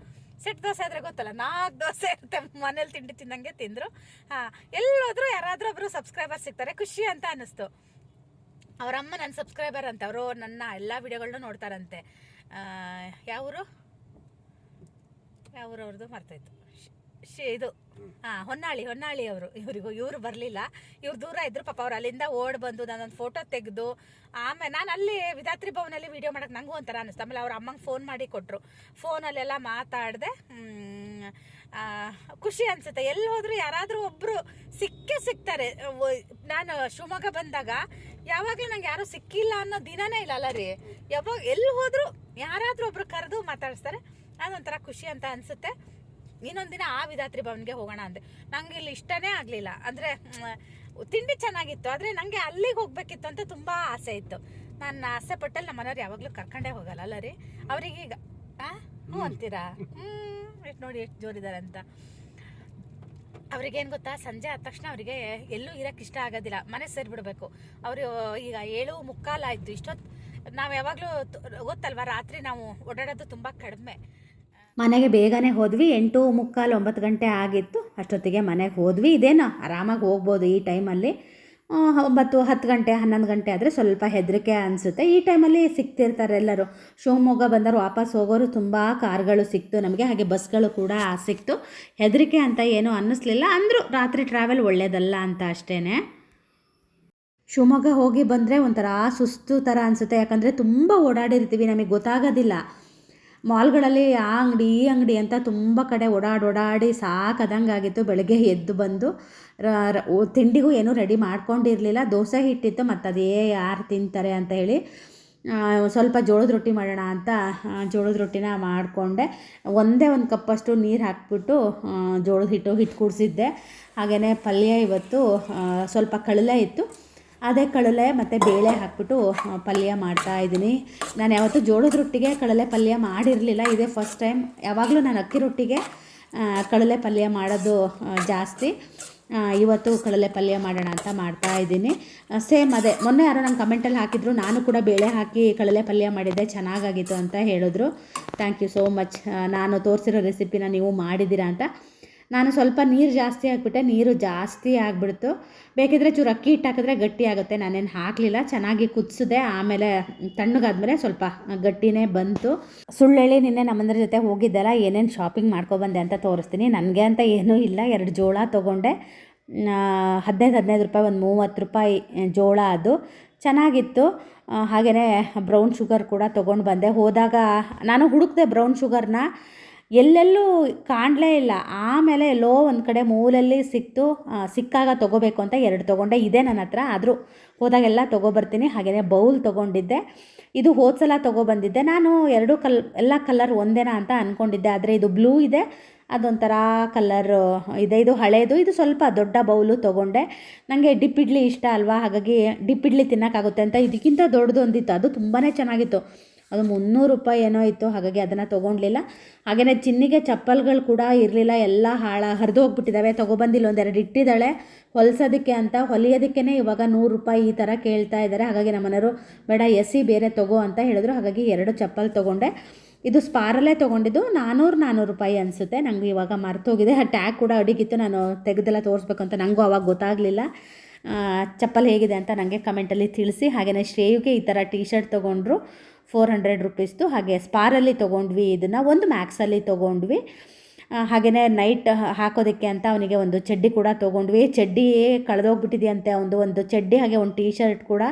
ಸೆಟ್ ದೋಸೆ ಆದರೆ ಗೊತ್ತಲ್ಲ ನಾಲ್ಕು ದೋಸೆ ಇರುತ್ತೆ ಮನೇಲಿ ತಿಂಡಿ ತಿಂದಂಗೆ ತಿಂದರು. ಹಾಂ ಎಲ್ಲೋದ್ರೂ ಯಾರಾದರೂ ಒಬ್ಬರು ಸಬ್ಸ್ಕ್ರೈಬರ್ ಸಿಗ್ತಾರೆ ಖುಷಿ ಅಂತ ಅನ್ನಿಸ್ತು. ಅವರಮ್ಮ ನನ್ನ ಸಬ್ಸ್ಕ್ರೈಬರ್ ಅಂತ ಅವರು ನನ್ನ ಎಲ್ಲ ವಿಡಿಯೋಗಳನ್ನೂ ನೋಡ್ತಾರಂತೆ. ಯಾವ್ರು? ಅವ್ರದ್ದು ಮರ್ತೋಯ್ತು. ಶ್- ಇದು ಹಾ ಹೊನ್ನಾಳಿ ಹೊನ್ನಾಳಿ ಅವರು. ಇವರಿಗೂ ಇವರು ಬರಲಿಲ್ಲ. ಇವ್ರು ದೂರ ಇದ್ರು, ಪಾಪ ಅವ್ರು ಅಲ್ಲಿಂದ ಓಡ್ ಬಂದು ನಾನೊಂದು ಫೋಟೋ ತೆಗೆದು, ಆಮೇಲೆ ನಾನು ಅಲ್ಲಿ ವಿಧಾತ್ರಿ ಭವನಲ್ಲಿ ವಿಡಿಯೋ ಮಾಡಕ್ಕೆ ನಂಗೂ ಒಂಥರ ಅನ್ನಿಸ್ತು ಆಮೇಲೆ ಅವ್ರ ಅಮ್ಮಂಗೆ ಫೋನ್ ಮಾಡಿ ಕೊಟ್ಟರು ಫೋನಲ್ಲೆಲ್ಲ ಮಾತಾಡಿದೆ ಖುಷಿ ಅನ್ಸುತ್ತೆ. ಎಲ್ಲಿ ಹೋದ್ರು ಯಾರಾದರೂ ಒಬ್ಬರು ಸಿಕ್ಕೇ ಸಿಗ್ತಾರೆ ನಾನು ಶಿವಮೊಗ್ಗ ಬಂದಾಗ ಯಾವಾಗಲೂ ನಂಗೆ ಯಾರೂ ಸಿಕ್ಕಿಲ್ಲ ಅನ್ನೋ ದಿನನೇ ಇಲ್ಲ ಅಲ್ಲ ರೀ. ಯಾವಾಗ ಎಲ್ಲಿ ಹೋದ್ರು ಯಾರಾದರೂ ಒಬ್ರು ಕರೆದು ಮಾತಾಡಿಸ್ತಾರೆ. ಅದೊಂಥರ ಖುಷಿ ಅಂತ ಅನ್ಸುತ್ತೆ. ಇನ್ನೊಂದಿನ ಆ ವಿಧಾತ್ರಿ ಭವನ್ಗೆ ಹೋಗೋಣ ಅಂದೆ. ನಂಗೆ ಇಲ್ಲಿ ಇಷ್ಟನೇ ಆಗಲಿಲ್ಲ. ಅಂದರೆ ತಿಂಡಿ ಚೆನ್ನಾಗಿತ್ತು. ಆದರೆ ನನಗೆ ಅಲ್ಲಿಗೆ ಹೋಗ್ಬೇಕಿತ್ತು ಅಂತ ತುಂಬ ಆಸೆ ಇತ್ತು. ನಾನು ಆಸೆ ಪಟ್ಟಲ್ಲಿ ನಮ್ಮ ಮನೆಯವ್ರು ಯಾವಾಗಲೂ ಕರ್ಕೊಂಡೇ ಹೋಗಲ್ಲ ಅಲ್ಲ ರೀ? ಅವ್ರಿಗೆ ಈಗ? ಹ್ಞೂ ಅಂತೀರಾ? ಹ್ಮ್ ಎಷ್ಟು ನೋಡಿ ಎಷ್ಟು ಜೋರಿದ್ದಾರೆ ಅಂತ. ಅವ್ರಿಗೇನು ಗೊತ್ತಾ? ಸಂಜೆ ಆದ ತಕ್ಷಣ ಅವರಿಗೆ ಎಲ್ಲೂ ಇರಕ್ಕೆ ಇಷ್ಟ ಆಗೋದಿಲ್ಲ. ಮನೆ ಸೇರಿಬಿಡ್ಬೇಕು. ಅವರು ಈಗ ಏಳು ಮುಕ್ಕಾಲಾಯಿತು ಇಷ್ಟೊತ್ತು ನಾವು ಯಾವಾಗಲೂ ಗೊತ್ತಲ್ವಾ? ರಾತ್ರಿ ನಾವು ಓಡಾಡೋದು ತುಂಬ ಕಡಿಮೆ. ಮನೆಗೆ ಬೇಗನೆ ಹೋದ್ವಿ. ಎಂಟು ಮುಕ್ಕಾಲು ಒಂಬತ್ತು ಗಂಟೆ ಆಗಿತ್ತು. ಅಷ್ಟೊತ್ತಿಗೆ ಮನೆಗೆ ಹೋದ್ವಿ. ಇದೇನೋ ಆರಾಮಾಗಿ ಹೋಗ್ಬೋದು ಈ ಟೈಮಲ್ಲಿ. ಒಂಬತ್ತು, ಹತ್ತು ಗಂಟೆ, ಹನ್ನೊಂದು ಗಂಟೆ ಆದರೆ ಸ್ವಲ್ಪ ಹೆದರಿಕೆ ಅನಿಸುತ್ತೆ. ಈ ಟೈಮಲ್ಲಿ ಸಿಗ್ತಿರ್ತಾರೆ ಎಲ್ಲರೂ. ಶಿವಮೊಗ್ಗ ಬಂದರು ವಾಪಸ್ ಹೋಗೋರು ತುಂಬ ಕಾರ್ಗಳು ಸಿಕ್ತು ನಮಗೆ. ಹಾಗೆ ಬಸ್ಗಳು ಕೂಡ ಸಿಕ್ತು. ಹೆದರಿಕೆ ಅಂತ ಏನೂ ಅನ್ನಿಸ್ಲಿಲ್ಲ. ಅಂದರೂ ರಾತ್ರಿ ಟ್ರಾವೆಲ್ ಒಳ್ಳೆಯದಲ್ಲ ಅಂತ ಅಷ್ಟೇ ಶಿವಮೊಗ್ಗ ಹೋಗಿ ಬಂದರೆ ಒಂಥರ ಸುಸ್ತು ಥರ ಅನಿಸುತ್ತೆ. ಯಾಕಂದರೆ ತುಂಬ ಓಡಾಡಿರ್ತೀವಿ. ನಮಗೆ ಗೊತ್ತಾಗೋದಿಲ್ಲ. ಮಾಲ್ಗಳಲ್ಲಿ ಆ ಅಂಗಡಿ, ಈ ಅಂಗಡಿ ಅಂತ ತುಂಬ ಕಡೆ ಓಡಾಡಿ ಓಡಾಡಿ ಸಾಕದಂಗಾಗಿತ್ತು ಬೆಳಗ್ಗೆ ಎದ್ದು ಬಂದು ತಿಂಡಿಗೂ ಏನೂ ರೆಡಿ ಮಾಡ್ಕೊಂಡಿರಲಿಲ್ಲ. ದೋಸೆ ಹಿಟ್ಟಿತ್ತು, ಮತ್ತು ಅದೇ ಯಾರು ತಿಂತಾರೆ ಅಂತ ಹೇಳಿ ಸ್ವಲ್ಪ ಜೋಳದ ರೊಟ್ಟಿ ಮಾಡೋಣ ಅಂತ ಜೋಳದ ರೊಟ್ಟಿನ ಮಾಡಿಕೊಂಡೆ. ಒಂದೇ ಒಂದು ಕಪ್ಪಷ್ಟು ನೀರು ಹಾಕ್ಬಿಟ್ಟು ಜೋಳದ ಹಿಟ್ಟು ಹಿಟ್ಟು ಕುಡಿಸಿದ್ದೆ. ಹಾಗೆಯೇ ಪಲ್ಯ ಇವತ್ತು ಸ್ವಲ್ಪ ಕಳಲೆ ಇತ್ತು. ಅದೇ ಕಡಲೆ ಮತ್ತು ಬೇಳೆ ಹಾಕ್ಬಿಟ್ಟು ಪಲ್ಯ ಮಾಡ್ತಾ ಇದ್ದೀನಿ. ನಾನು ಯಾವತ್ತೂ ಜೋಳದ ರೊಟ್ಟಿಗೆ ಕಡಲೆ ಪಲ್ಯ ಮಾಡಿರಲಿಲ್ಲ. ಇದೇ ಫಸ್ಟ್ ಟೈಮ್ ಯಾವಾಗಲೂ ನಾನು ಅಕ್ಕಿ ರೊಟ್ಟಿಗೆ ಕಡಲೆ ಪಲ್ಯ ಮಾಡೋದು ಜಾಸ್ತಿ. ಇವತ್ತು ಕಡಲೆ ಪಲ್ಯ ಮಾಡೋಣ ಅಂತ ಮಾಡ್ತಾ ಇದ್ದೀನಿ. ಸೇಮ್ ಅದೇ. ಮೊನ್ನೆ ಯಾರೋ ನಂಗೆ ಕಮೆಂಟಲ್ಲಿ ಹಾಕಿದ್ರು, ನಾನು ಕೂಡ ಬೇಳೆ ಹಾಕಿ ಕಡಲೆ ಪಲ್ಯ ಮಾಡಿದ್ದೆ, ಚೆನ್ನಾಗಾಗಿತ್ತು ಅಂತ ಹೇಳಿದ್ರು. ಥ್ಯಾಂಕ್ ಯು ಸೋ ಮಚ್ ನಾನು ತೋರಿಸಿರೋ ರೆಸಿಪಿನ ನೀವು ಮಾಡಿದ್ದೀರಾ ಅಂತ. ನಾನು ಸ್ವಲ್ಪ ನೀರು ಜಾಸ್ತಿ ಹಾಕ್ಬಿಟ್ಟೆ, ನೀರು ಜಾಸ್ತಿ ಆಗಿಬಿಡ್ತು. ಬೇಕಿದ್ರೆ ಚೂರು ಅಕ್ಕಿ ಹಿಟ್ಟು ಹಾಕಿದ್ರೆ ಗಟ್ಟಿ ಆಗುತ್ತೆ, ನಾನೇನು ಹಾಕಲಿಲ್ಲ, ಚೆನ್ನಾಗಿ ಕುದಿಸಿದೆ, ಆಮೇಲೆ ತಣ್ಣಗಾದ್ಮೇಲೆ ಸ್ವಲ್ಪ ಗಟ್ಟಿನೇ ಬಂತು. ಸುಳ್ಳೆಳ್ಳಿ ನಿನ್ನೆ ನಮ್ಮಂದ್ರ ಜೊತೆ ಹೋಗಿದ್ದೆಲ್ಲ, ಏನೇನು ಶಾಪಿಂಗ್ ಮಾಡ್ಕೊಬಂದೆ ಅಂತ ತೋರಿಸ್ತೀನಿ. ನನಗೆ ಅಂತ ಏನೂ ಇಲ್ಲ, ಎರಡು ಜೋಳ ತೊಗೊಂಡೆ. ಹದಿನೈದು ಹದಿನೈದು ರೂಪಾಯಿ, ಒಂದು ಮೂವತ್ತು ರೂಪಾಯಿ ಜೋಳ ಅದು. ಚೆನ್ನಾಗಿತ್ತು. ಹಾಗೆಯೇ ಬ್ರೌನ್ ಶುಗರ್ ಕೂಡ ತೊಗೊಂಡು ಬಂದೆ. ಹೋದಾಗ ನಾನು ಹುಡುಕಿದೆ ಬ್ರೌನ್ ಶುಗರ್ನ ಎಲ್ಲೆಲ್ಲೂ ಕಾಣಲೇ ಇಲ್ಲ. ಆಮೇಲೆ ಎಲ್ಲೋ ಒಂದು ಕಡೆ ಮೂಲಲ್ಲಿ ಸಿಕ್ತು ಸಿಕ್ಕಾಗ ತೊಗೋಬೇಕು ಅಂತ ಎರಡು ತೊಗೊಂಡೆ. ಇದೆ ನನ್ನ ಹತ್ರ. ಆದರೂ ಹೋದಾಗೆಲ್ಲ ತೊಗೊಬರ್ತೀನಿ. ಹಾಗೆಯೇ ಬೌಲ್ ತೊಗೊಂಡಿದ್ದೆ. ಇದು ಹೋದ ಸಲ ತೊಗೊಬಂದಿದ್ದೆ. ನಾನು ಎರಡು ಕಲ್, ಎಲ್ಲ ಕಲರ್ ಒಂದೇನಾ ಅಂತ ಅಂದ್ಕೊಂಡಿದ್ದೆ ಆದರೆ ಇದು ಬ್ಲೂ ಇದೆ. ಅದೊಂಥರ ಕಲರ್, ಇದೆ. ಇದು ಹಳೇದು. ಇದು ಸ್ವಲ್ಪ ದೊಡ್ಡ ಬೌಲು ತೊಗೊಂಡೆ. ನನಗೆ ಡಿಪ್ ಇಷ್ಟ ಅಲ್ವಾ? ಹಾಗಾಗಿ ಡಿಪ್ ತಿನ್ನೋಕ್ಕಾಗುತ್ತೆ ಅಂತ ಇದಕ್ಕಿಂತ ದೊಡ್ಡದೊಂದಿತ್ತು. ಅದು ತುಂಬಾ ಚೆನ್ನಾಗಿತ್ತು. ಅದು ಮುನ್ನೂರು ರೂಪಾಯಿ ಏನೋ ಇತ್ತು, ಹಾಗಾಗಿ ಅದನ್ನು ತೊಗೊಂಡ್ಲಿಲ್ಲ. ಹಾಗೆಯೇ ಚಿನ್ನಿಗೆ ಚಪ್ಪಲ್ಗಳು ಕೂಡ ಇರಲಿಲ್ಲ, ಎಲ್ಲ ಹಾಳ ಹರಿದು ಹೋಗ್ಬಿಟ್ಟಿದ್ದಾವೆ ತೊಗೊಬಂದಿಲ್ಲ ಒಂದೆರಡು ಇಟ್ಟಿದ್ದಾಳೆ. ಹೊಲಿಸೋದಕ್ಕೆ ಅಂತ ಹೊಲಿಯೋದಕ್ಕೇ ಇವಾಗ ನೂರು ರೂಪಾಯಿ ಈ ಥರ ಕೇಳ್ತಾ ಇದ್ದಾರೆ ಹಾಗಾಗಿ ನಮ್ಮ ಮನೆಯವರು, ಬೇಡ, ಎಸಿ ಬೇರೆ ತಗೋ ಅಂತ ಹೇಳಿದ್ರು. ಹಾಗಾಗಿ ಎರಡು ಚಪ್ಪಲ್ ತೊಗೊಂಡೆ. ಇದು ಸ್ಪಾರಲ್ಲೇ ತೊಗೊಂಡಿದ್ದು. ನಾನ್ನೂರು ನಾನ್ನೂರು ರೂಪಾಯಿ ಅನಿಸುತ್ತೆ. ನನಗೆ ಇವಾಗ ಮರ್ತೋಗಿದೆ. ಆ ಟ್ಯಾಗ್ ಕೂಡ ಅಡಿಗಿತ್ತು. ನಾನು ತೆಗೆದೆಲ್ಲ ತೋರಿಸ್ಬೇಕು ಅಂತ ನನಗೂ ಅವಾಗ ಗೊತ್ತಾಗಲಿಲ್ಲ. ಚಪ್ಪಲ್ ಹೇಗಿದೆ ಅಂತ ನನಗೆ ಕಮೆಂಟಲ್ಲಿ ತಿಳಿಸಿ. ಹಾಗೆಯೇ ಶ್ರೇಯುಗೆ ಈ ಥರ ಟೀ ಶರ್ಟ್ ತೊಗೊಂಡ್ರು. ಫೋರ್ ಹಂಡ್ರೆಡ್ ರುಪೀಸ್ದು, ಹಾಗೆ ಸ್ಪಾರಲ್ಲಿ ತೊಗೊಂಡ್ವಿ, ಇದನ್ನು ಒಂದು ಮ್ಯಾಕ್ಸಲ್ಲಿ ತೊಗೊಂಡ್ವಿ. ಹಾಗೆಯೇ ನೈಟ್ ಹಾಕೋದಕ್ಕೆ ಅಂತ ಅವನಿಗೆ ಒಂದು ಚಡ್ಡಿ ಕೂಡ ತೊಗೊಂಡ್ವಿ. ಚಡ್ಡಿ ಕಳೆದೋಗ್ಬಿಟ್ಟಿದೆಯಂತೆ, ಒಂದು ಒಂದು ಚಡ್ಡಿ, ಹಾಗೆ ಒಂದು ಟೀ ಶರ್ಟ್ ಕೂಡ.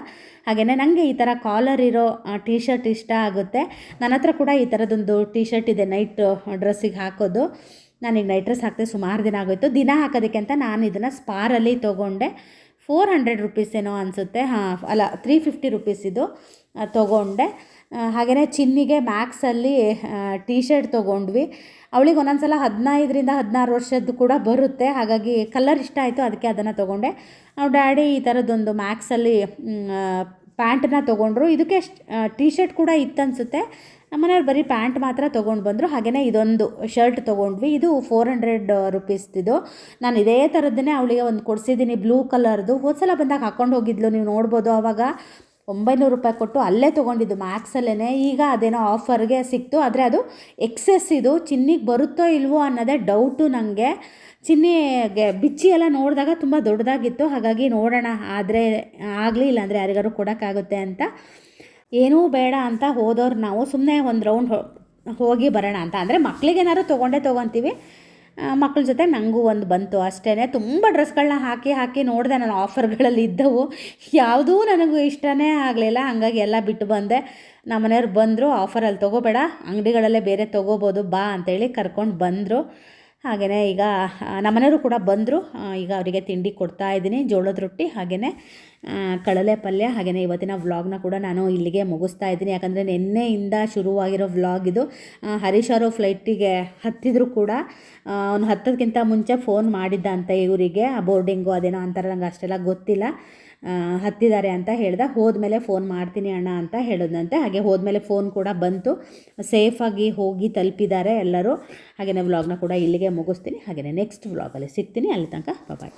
ಹಾಗೆಯೇ ನನಗೆ ಈ ಥರ ಕಾಲರ್ ಇರೋ ಟೀ ಶರ್ಟ್ ಇಷ್ಟ ಆಗುತ್ತೆ. ನನ್ನ ಹತ್ರ ಕೂಡ ಈ ಥರದೊಂದು ಟೀ ಶರ್ಟ್ ಇದೆ, ನೈಟ್ ಡ್ರೆಸ್ಸಿಗೆ ಹಾಕೋದು. ನನಗೆ ನೈಟ್ ಡ್ರೆಸ್ ಹಾಕ್ತೆ ಸುಮಾರು ದಿನ ಆಗೋಯಿತು. ದಿನ ಹಾಕೋದಕ್ಕೆ ಅಂತ ನಾನು ಇದನ್ನು ಸ್ಪಾರಲ್ಲಿ ತೊಗೊಂಡೆ. ಫೋರ್ ಹಂಡ್ರೆಡ್ ರುಪೀಸ್ ಏನೋ ಅನಿಸುತ್ತೆ, ಹಾಂ, ಅಲ್ಲ, ತ್ರೀ ಫಿಫ್ಟಿ ರುಪೀಸ್ ಇದು ತೊಗೊಂಡೆ. ಹಾಗೆಯೇ ಚಿನ್ನಿಗೆ ಮ್ಯಾಕ್ಸಲ್ಲಿ ಟೀ ಶರ್ಟ್ ತೊಗೊಂಡ್ವಿ. ಅವಳಿಗೆ ಒಂದೊಂದು ಸಲ ಹದಿನೈದರಿಂದ ಹದಿನಾರು ವರ್ಷದ್ದು ಕೂಡ ಬರುತ್ತೆ. ಹಾಗಾಗಿ ಕಲರ್ ಇಷ್ಟ ಆಯಿತು, ಅದಕ್ಕೆ ಅದನ್ನು ತೊಗೊಂಡೆ. ಅವ್ರ ಡ್ಯಾಡಿ ಈ ಥರದ್ದೊಂದು ಮ್ಯಾಕ್ಸಲ್ಲಿ ಪ್ಯಾಂಟನ್ನ ತೊಗೊಂಡ್ರು. ಇದಕ್ಕೆ ಟೀ ಶರ್ಟ್ ಕೂಡ ಇತ್ತನ್ಸುತ್ತೆ. ನಮ್ಮನೆಯವ್ರು ಬರೀ ಪ್ಯಾಂಟ್ ಮಾತ್ರ ತೊಗೊಂಡು ಬಂದರು. ಹಾಗೆಯೇ ಇದೊಂದು ಶರ್ಟ್ ತೊಗೊಂಡ್ವಿ. ಇದು ಫೋರ್ ಹಂಡ್ರೆಡ್ ರುಪೀಸ್ದಿದು. ನಾನು ಇದೇ ಥರದ್ದನ್ನೇ ಅವಳಿಗೆ ಒಂದು ಕೊಡಿಸಿದ್ದೀನಿ ಬ್ಲೂ ಕಲರ್ದು. ಹೋದ ಸಲ ಬಂದಾಗ ಹಾಕ್ಕೊಂಡು ಹೋಗಿದ್ಲು. ನೀವು ನೋಡ್ಬೋದು ಆವಾಗ ಒಂಬೈನೂರು ರೂಪಾಯಿ ಕೊಟ್ಟು ಅಲ್ಲೇ ತೊಗೊಂಡಿದ್ದು ಮ್ಯಾಕ್ಸಲ್ಲೇ ಈಗ ಅದೇನೋ ಆಫರ್ಗೆ ಸಿಕ್ತು. ಆದರೆ ಅದು ಎಕ್ಸೆಸ್ ಇದು. ಚಿನ್ನಿಗೆ ಬರುತ್ತೋ ಇಲ್ವೋ ಅನ್ನೋದೇ ಡೌಟು ನನಗೆ ಚಿನ್ನಿಗೆ ಬಿಚ್ಚಿ ಎಲ್ಲ ನೋಡಿದಾಗ ತುಂಬ ದೊಡ್ಡದಾಗಿತ್ತು. ಹಾಗಾಗಿ ನೋಡೋಣ. ಆದರೆ ಆಗಲಿ ಇಲ್ಲಾಂದರೆ ಯಾರಿಗಾರು ಕೊಡೋಕ್ಕಾಗುತ್ತೆ ಅಂತ. ಏನೂ ಬೇಡ ಅಂತ ಹೋದವ್ರು ನಾವು. ಸುಮ್ಮನೆ ಒಂದು ರೌಂಡ್ ಹೋಗಿ ಬರೋಣ ಅಂತ. ಅಂದರೆ ಮಕ್ಳಿಗೇನಾದ್ರು ತೊಗೊಂಡೇ ತೊಗೊತೀವಿ. ಮಕ್ಳ ಜೊತೆ ನನಗೂ ಒಂದು ಬಂತು. ಅಷ್ಟೇ ತುಂಬ ಡ್ರೆಸ್ಗಳನ್ನ ಹಾಕಿ ಹಾಕಿ ನೋಡಿದೆ ನಾನು ಆಫರ್ಗಳಲ್ಲಿ ಇದ್ದವು. ಯಾವುದೂ ನನಗೂ ಇಷ್ಟನೇ ಆಗಲಿಲ್ಲ. ಹಾಗಾಗಿ ಎಲ್ಲ ಬಿಟ್ಟು ಬಂದೆ. ನಮ್ಮ ಮನೆಯವ್ರು ಬಂದರು ಆಫರಲ್ಲಿ ತೊಗೋಬೇಡ, ಅಂಗಡಿಗಳಲ್ಲೇ ಬೇರೆ ತೊಗೋಬೋದು, ಬಾ ಅಂತೇಳಿ ಕರ್ಕೊಂಡು ಬಂದರು. ಹಾಗೆಯೇ ಈಗ ನಮ್ಮನೆಯವರು ಕೂಡ ಬಂದರು. ಈಗ ಅವರಿಗೆ ತಿಂಡಿ ಕೊಡ್ತಾ ಇದ್ದೀನಿ, ಜೋಳದ ರೊಟ್ಟಿ ಹಾಗೆಯೇ ಕಡಲೆ ಪಲ್ಯ ಹಾಗೆಯೇ ಇವತ್ತಿನ ವ್ಲಾಗ್ನ ಕೂಡ ನಾನು ಇಲ್ಲಿಗೆ ಮುಗಿಸ್ತಾ ಇದ್ದೀನಿ. ಯಾಕಂದರೆ ನಿನ್ನೆಯಿಂದ ಶುರುವಾಗಿರೋ ವ್ಲಾಗ್ ಇದು. ಹರೀಶ್ ಅವರು ಫ್ಲೈಟಿಗೆ ಹತ್ತಿದ್ರು ಕೂಡ. ಅವನು ಹತ್ತೋದಕ್ಕಿಂತ ಮುಂಚೆ ಫೋನ್ ಮಾಡಿದ್ದ ಅಂತ ಇವರಿಗೆ ಆ ಬೋರ್ಡಿಂಗು ಅದೇನೋ ಅಂತಾರೆ ನಂಗೆ ಅಷ್ಟೆಲ್ಲ ಗೊತ್ತಿಲ್ಲ. ಹತ್ತಿದ್ದಾರೆ ಅಂತ ಹೇಳ್ದ. ಹೋದ್ಮೇಲೆ ಫೋನ್ ಮಾಡ್ತೀನಿ ಅಣ್ಣ ಅಂತ ಹೇಳಿದ್ನಂತೆ. ಹಾಗೆ ಹೋದ್ಮೇಲೆ ಫೋನ್ ಕೂಡ ಬಂತು. ಸೇಫಾಗಿ ಹೋಗಿ ತಲುಪಿದ್ದಾರೆ ಎಲ್ಲರೂ. ಹಾಗೆಯೇ ವ್ಲಾಗ್ನ ಕೂಡ ಇಲ್ಲಿಗೆ ಮುಗಿಸ್ತೀನಿ. ಹಾಗೆಯೇ ನೆಕ್ಸ್ಟ್ ವ್ಲಾಗಲ್ಲಿ ಸಿಗ್ತೀನಿ. ಅಲ್ಲಿ ತನಕ ಬಾಯ್